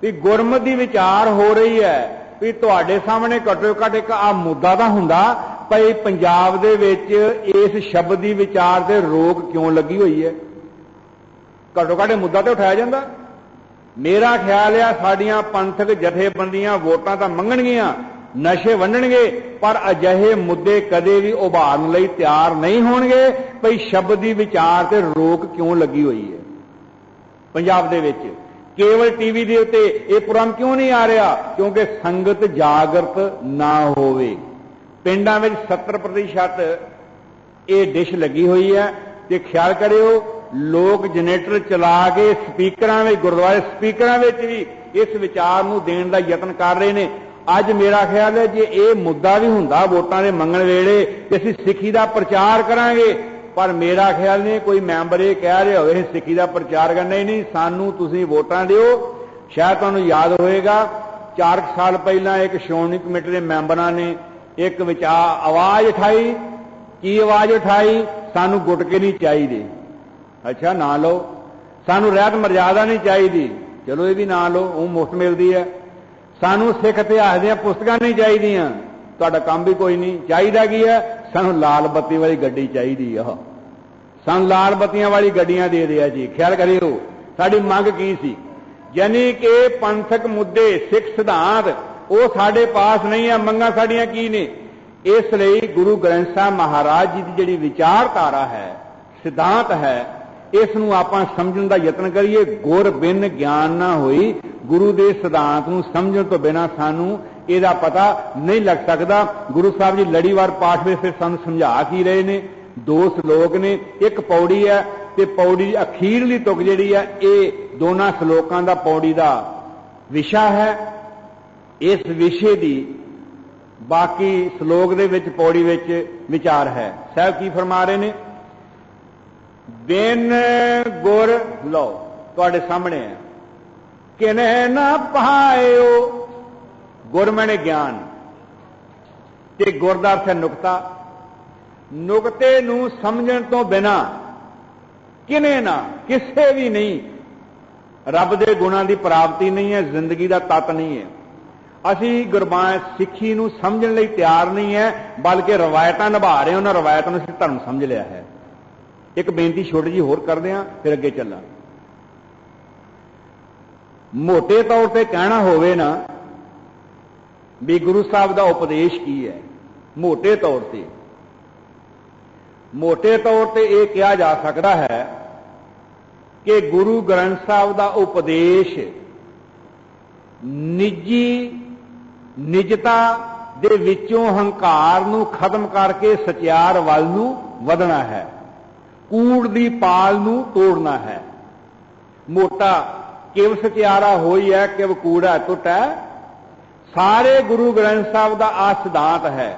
ਵੀ ਗੁਰਮਤਿ ਦੀ ਵਿਚਾਰ ਹੋ ਰਹੀ ਹੈ ਵੀ ਤੁਹਾਡੇ ਸਾਹਮਣੇ ਘੱਟੋ ਘੱਟ ਇੱਕ ਆ ਮੁੱਦਾ ਤਾਂ ਹੁੰਦਾ ਭਈ ਪੰਜਾਬ ਦੇ ਵਿੱਚ ਇਸ ਸ਼ਬਦ ਦੀ ਵਿਚਾਰ ਤੇ ਰੋਕ ਕਿਉਂ ਲੱਗੀ ਹੋਈ ਹੈ। ਘੱਟੋ ਘੱਟ ਇਹ ਮੁੱਦਾ ਤੇ ਉਠਾਇਆ ਜਾਂਦਾ। ਮੇਰਾ ਖਿਆਲ ਆ ਸਾਡੀਆਂ ਪੰਥਕ ਜਥੇਬੰਦੀਆਂ ਵੋਟਾਂ ਤਾਂ ਮੰਗਣਗੀਆਂ, ਨਸ਼ੇ ਵੰਡਣਗੇ, ਪਰ ਅਜਿਹੇ ਮੁੱਦੇ ਕਦੇ ਵੀ ਉਭਾਰਨ ਲਈ ਤਿਆਰ ਨਹੀਂ ਹੋਣਗੇ। ਭਈ ਸ਼ਬਦ ਦੀ ਵਿਚਾਰ ਤੇ ਰੋਕ ਕਿਉਂ ਲੱਗੀ ਹੋਈ ਹੈ? ਪੰਜਾਬ ਦੇ ਵਿੱਚ ਕੇਵਲ ਟੀਵੀ ਦੇ ਉੱਤੇ ਇਹ ਪ੍ਰੋਗਰਾਮ ਕਿਉਂ ਨਹੀਂ ਆ ਰਿਹਾ? ਕਿਉਂਕਿ ਸੰਗਤ ਜਾਗਰਤ ਨਾ ਹੋਵੇ। ਪਿੰਡਾਂ ਵਿੱਚ 70% ਇਹ ਡਿਸ਼ ਲੱਗੀ ਹੋਈ ਹੈ। ਤੇ ਖਿਆਲ ਕਰਿਓ ਲੋਕ ਜਨਰੇਟਰ ਚਲਾ ਕੇ ਸਪੀਕਰਾਂ ਵਿੱਚ, ਗੁਰਦੁਆਰੇ ਸਪੀਕਰਾਂ ਵਿੱਚ ਵੀ ਇਸ ਵਿਚਾਰ ਨੂੰ ਦੇਣ ਦਾ ਯਤਨ ਕਰ ਰਹੇ ਨੇ। ਅੱਜ ਮੇਰਾ ਖਿਆਲ ਹੈ ਜੇ ਇਹ ਮੁੱਦਾ ਵੀ ਹੁੰਦਾ ਵੋਟਾਂ ਦੇ ਮੰਗਣ ਵੇਲੇ, ਤੇ ਅਸੀਂ ਸਿੱਖੀ ਦਾ ਪ੍ਰਚਾਰ ਕਰਾਂਗੇ। ਪਰ ਮੇਰਾ ਖਿਆਲ ਨਹੀਂ ਕੋਈ ਮੈਂਬਰ ਇਹ ਕਹਿ ਰਿਹਾ ਹੋਵੇ ਸਿੱਖੀ ਦਾ ਪ੍ਰਚਾਰ ਕਰਨਾ ਹੀ ਨਹੀਂ। ਸਾਨੂੰ ਤੁਸੀਂ ਵੋਟਾਂ ਦਿਓ। ਸ਼ਾਇਦ ਤੁਹਾਨੂੰ ਯਾਦ ਹੋਏਗਾ 4 ਸਾਲ ਪਹਿਲਾਂ ਇੱਕ ਸ਼੍ਰੋਮਣੀ ਕਮੇਟੀ ਦੇ ਮੈਂਬਰਾਂ ਨੇ ਇੱਕ ਵਿਚਾਰ ਆਵਾਜ਼ ਉਠਾਈ। ਕੀ ਆਵਾਜ਼ ਉਠਾਈ? ਸਾਨੂੰ ਗੁਟਕੇ ਨਹੀਂ ਚਾਹੀਦੇ। ਅੱਛਾ, ਨਾ ਲਓ। ਸਾਨੂੰ ਰਹਿਤ ਮਰਜ਼ਾਦਾ ਨਹੀਂ ਚਾਹੀਦੀ। ਚਲੋ, ਇਹ ਵੀ ਨਾ ਲਓ, ਉਹ ਮੁਫਤ ਮਿਲਦੀ ਹੈ। ਸਾਨੂੰ ਸਿੱਖ ਇਤਿਹਾਸ ਦੀਆਂ ਪੁਸਤਕਾਂ ਨਹੀਂ ਚਾਹੀਦੀਆਂ। ਤੁਹਾਡਾ ਕੰਮ ਵੀ ਕੋਈ ਨਹੀਂ। ਚਾਹੀਦਾ ਕੀ ਹੈ? ਸਾਨੂੰ ਲਾਲ ਬੱਤੀ ਵਾਲੀ ਗੱਡੀ ਚਾਹੀਦੀ ਆ। ਸਾਨੂੰ ਲਾਲ ਬੱਤੀਆਂ ਵਾਲੀ ਗੱਡੀਆਂ ਦੇ ਦਿਆ ਜੀ। ਖਿਆਲ ਕਰਿਓ, ਸਾਡੀ ਮੰਗ ਕੀ ਸੀ? ਯਾਨੀ ਕਿ ਪੰਥਕ ਮੁੱਦੇ, ਸਿੱਖ ਸਿਧਾਂਤ, ਉਹ ਸਾਡੇ ਪਾਸ ਨਹੀਂ ਆ, ਮੰਗਾਂ ਸਾਡੀਆਂ ਕੀ ਨੇ? ਇਸ ਲਈ ਗੁਰੂ ਗ੍ਰੰਥ ਸਾਹਿਬ ਮਹਾਰਾਜ ਜੀ ਦੀ ਜਿਹੜੀ ਵਿਚਾਰਧਾਰਾ ਹੈ, ਸਿਧਾਂਤ ਹੈ ਇਸ ਨੂੰ ਆਪਾਂ ਸਮਝਣ ਦਾ ਯਤਨ ਕਰੀਏ। ਗੁਰ ਬਿਨ ਗਿਆਨ ਨਾ ਹੋਈ। ਗੁਰੂ ਦੇ ਸਿਧਾਂਤ ਨੂੰ ਸਮਝਣ ਤੋਂ ਬਿਨਾ ਸਾਨੂੰ ਇਹਦਾ ਪਤਾ ਨਹੀਂ ਲੱਗ ਸਕਦਾ। ਗੁਰੂ ਸਾਹਿਬ ਜੀ ਲੜੀਵਾਰ ਪਾਠ ਵਿੱਚ ਫਿਰ ਸਾਨੂੰ ਸਮਝਾ ਕੀ ਰਹੇ ਨੇ? ਦੋ ਸ਼ਲੋਕ ਨੇ। ਇੱਕ ਪੌੜੀ ਹੈ ਤੇ ਪੌੜੀ ਅਖੀਰਲੀ ਤੁਕ ਜਿਹੜੀ ਹੈ, ਇਹ ਦੋਨਾਂ ਸ਼ਲੋਕਾਂ ਦਾ ਪੌੜੀ ਦਾ ਵਿਸ਼ਾ ਹੈ। ਇਸ ਵਿਸ਼ੇ ਦੀ ਬਾਕੀ ਸ਼ਲੋਕ ਦੇ ਵਿੱਚ, ਪੌੜੀ ਵਿੱਚ ਵਿਚਾਰ ਹੈ। ਸਾਹਿਬ ਕੀ ਫਰਮਾ ਰਹੇ ਨੇ? ਬਿਨ ਗੁਰ ਲਓ। ਤੁਹਾਡੇ ਸਾਹਮਣੇ ਹੈ। ਕਿਨੇ ਨਾ ਪਾਇਓ ਗੁਰ ਗਿਆਨ। ਤੇ ਗੁਰ ਦਾ ਅਰਥ ਹੈ ਨੁਕਤਾ। ਨੁਕਤੇ ਨੂੰ ਸਮਝਣ ਤੋਂ ਬਿਨਾ ਕਿਨੇ ਨਾ, ਕਿਸੇ ਵੀ ਨਹੀਂ, ਰੱਬ ਦੇ ਗੁਣਾਂ ਦੀ ਪ੍ਰਾਪਤੀ ਨਹੀਂ ਹੈ, ਜ਼ਿੰਦਗੀ ਦਾ ਤਤ ਨਹੀਂ ਹੈ। ਅਸੀਂ ਗੁਰਬਾਣੀ ਸਿੱਖੀ ਨੂੰ ਸਮਝਣ ਲਈ ਤਿਆਰ ਨਹੀਂ ਹੈ, ਬਲਕਿ ਰਵਾਇਤਾਂ ਨਿਭਾ ਰਹੇ ਉਹਨਾਂ ਰਵਾਇਤਾਂ ਨੂੰ ਅਸੀਂ ਧਰਮ ਸਮਝ ਲਿਆ ਹੈ। ਇੱਕ ਬੇਨਤੀ ਛੋਟੀ ਜੀ ਹੋਰ ਕਰਦੇ ਆ, ਫਿਰ ਅੱਗੇ ਚੱਲਾਂ। ਮੋਟੇ ਤੌਰ ਤੇ ਕਹਿਣਾ ਹੋਵੇ ਨਾ ਵੀ ਗੁਰੂ ਸਾਹਿਬ ਦਾ ਉਪਦੇਸ਼ ਕੀ ਹੈ? ਮੋਟੇ ਤੌਰ ਤੇ। ਮੋਟੇ ਤੌਰ ਤੇ ਇਹ ਕਿਹਾ ਜਾ ਸਕਦਾ ਹੈ ਕਿ ਗੁਰੂ ਗ੍ਰੰਥ ਸਾਹਿਬ ਦਾ ਉਪਦੇਸ਼ ਨਿੱਜੀ ਨਿਜਤਾ ਦੇ ਵਿੱਚੋਂ ਹੰਕਾਰ ਨੂੰ ਖਤਮ ਕਰਕੇ ਸਚਿਆਰ ਵੱਲ ਨੂੰ ਵਧਣਾ ਹੈ। ਕੂੜ ਦੀ ਪਾਲ ਨੂੰ ਤੋੜਨਾ ਹੈ। ਮੋਟਾ ਕਿਵ ਸਤਿਆਰਾ ਹੋਈ ਹੈ ਕਿਵ ਕੂੜਾ ਟੁੱਟਾ। ਸਾਰੇ ਗੁਰੂ ਗ੍ਰੰਥ ਸਾਹਿਬ ਦਾ ਆ ਸਿਧਾਂਤ ਹੈ।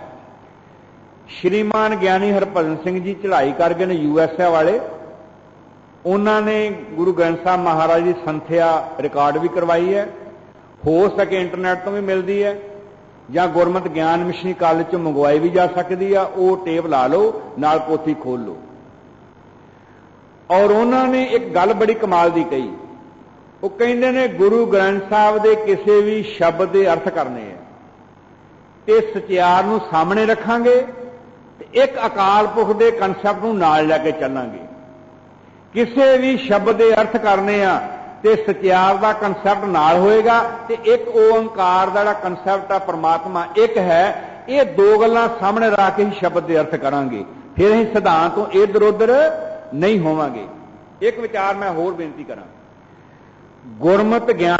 ਸ਼੍ਰੀਮਾਨ ਗਿਆਨੀ ਹਰਭਜਨ ਸਿੰਘ ਜੀ ਚੜ੍ਹਾਈ ਕਰ ਗਏ ਨੇ ਯੂਐਸਏ ਵਾਲੇ। ਉਹਨਾਂ ਨੇ ਗੁਰੂ ਗ੍ਰੰਥ ਸਾਹਿਬ ਮਹਾਰਾਜ ਦੀ ਸੰਥਿਆ ਰਿਕਾਰਡ ਵੀ ਕਰਵਾਈ ਹੈ। ਹੋ ਸਕੇ ਇੰਟਰਨੈਟ ਤੋਂ ਵੀ ਮਿਲਦੀ ਹੈ ਜਾਂ ਗੁਰਮਤ ਗਿਆਨ ਮਿਸ਼ਨੀ ਕਾਲਜ ਚੋਂ ਮੰਗਵਾਈ ਵੀ ਜਾ ਸਕਦੀ ਆ। ਉਹ ਟੇਪ ਲਾ ਲਓ, ਨਾਲ ਪੋਥੀ ਖੋਲ ਲਓ। ਔਰ ਉਹਨਾਂ ਨੇ ਇੱਕ ਗੱਲ ਬੜੀ ਕਮਾਲ ਦੀ ਕਹੀ। ਉਹ ਕਹਿੰਦੇ ਨੇ, ਗੁਰੂ ਗ੍ਰੰਥ ਸਾਹਿਬ ਦੇ ਕਿਸੇ ਵੀ ਸ਼ਬਦ ਦੇ ਅਰਥ ਕਰਨੇ ਆ। ਤੇ ਸਚਿਆਰ ਨੂੰ ਸਾਹਮਣੇ ਰੱਖਾਂਗੇ ਤੇ ਇੱਕ ਅਕਾਲ ਪੁਰਖ ਦੇ ਕਨਸੈਪਟ ਨੂੰ ਨਾਲ ਲੈ ਕੇ ਚੱਲਾਂਗੇ। ਕਿਸੇ ਵੀ ਸ਼ਬਦ ਦੇ ਅਰਥ ਕਰਨੇ ਆ ਤੇ ਸਚਿਆਰ ਦਾ ਕਨਸੈਪਟ ਨਾਲ ਹੋਏਗਾ ਤੇ ਇੱਕ ਓੰਕਾਰ ਦਾ ਜਿਹੜਾ ਕਨਸੈਪਟ ਆ, ਪ੍ਰਮਾਤਮਾ ਇੱਕ ਹੈ, ਇਹ ਦੋ ਗੱਲਾਂ ਸਾਹਮਣੇ ਰੱਖ ਕੇ ਹੀ ਸ਼ਬਦ ਦੇ ਅਰਥ ਕਰਾਂਗੇ। ਫਿਰ ਅਸੀਂ ਸਿਧਾਂਤ ਤੋਂ ਇਧਰ ਉਧਰ ਨਹੀਂ ਹੋਵਾਂਗੇ। ਇੱਕ ਵਿਚਾਰ ਮੈਂ ਹੋਰ ਬੇਨਤੀ ਕਰਾਂ। ਗੁਰਮਤ ਗਿਆਨ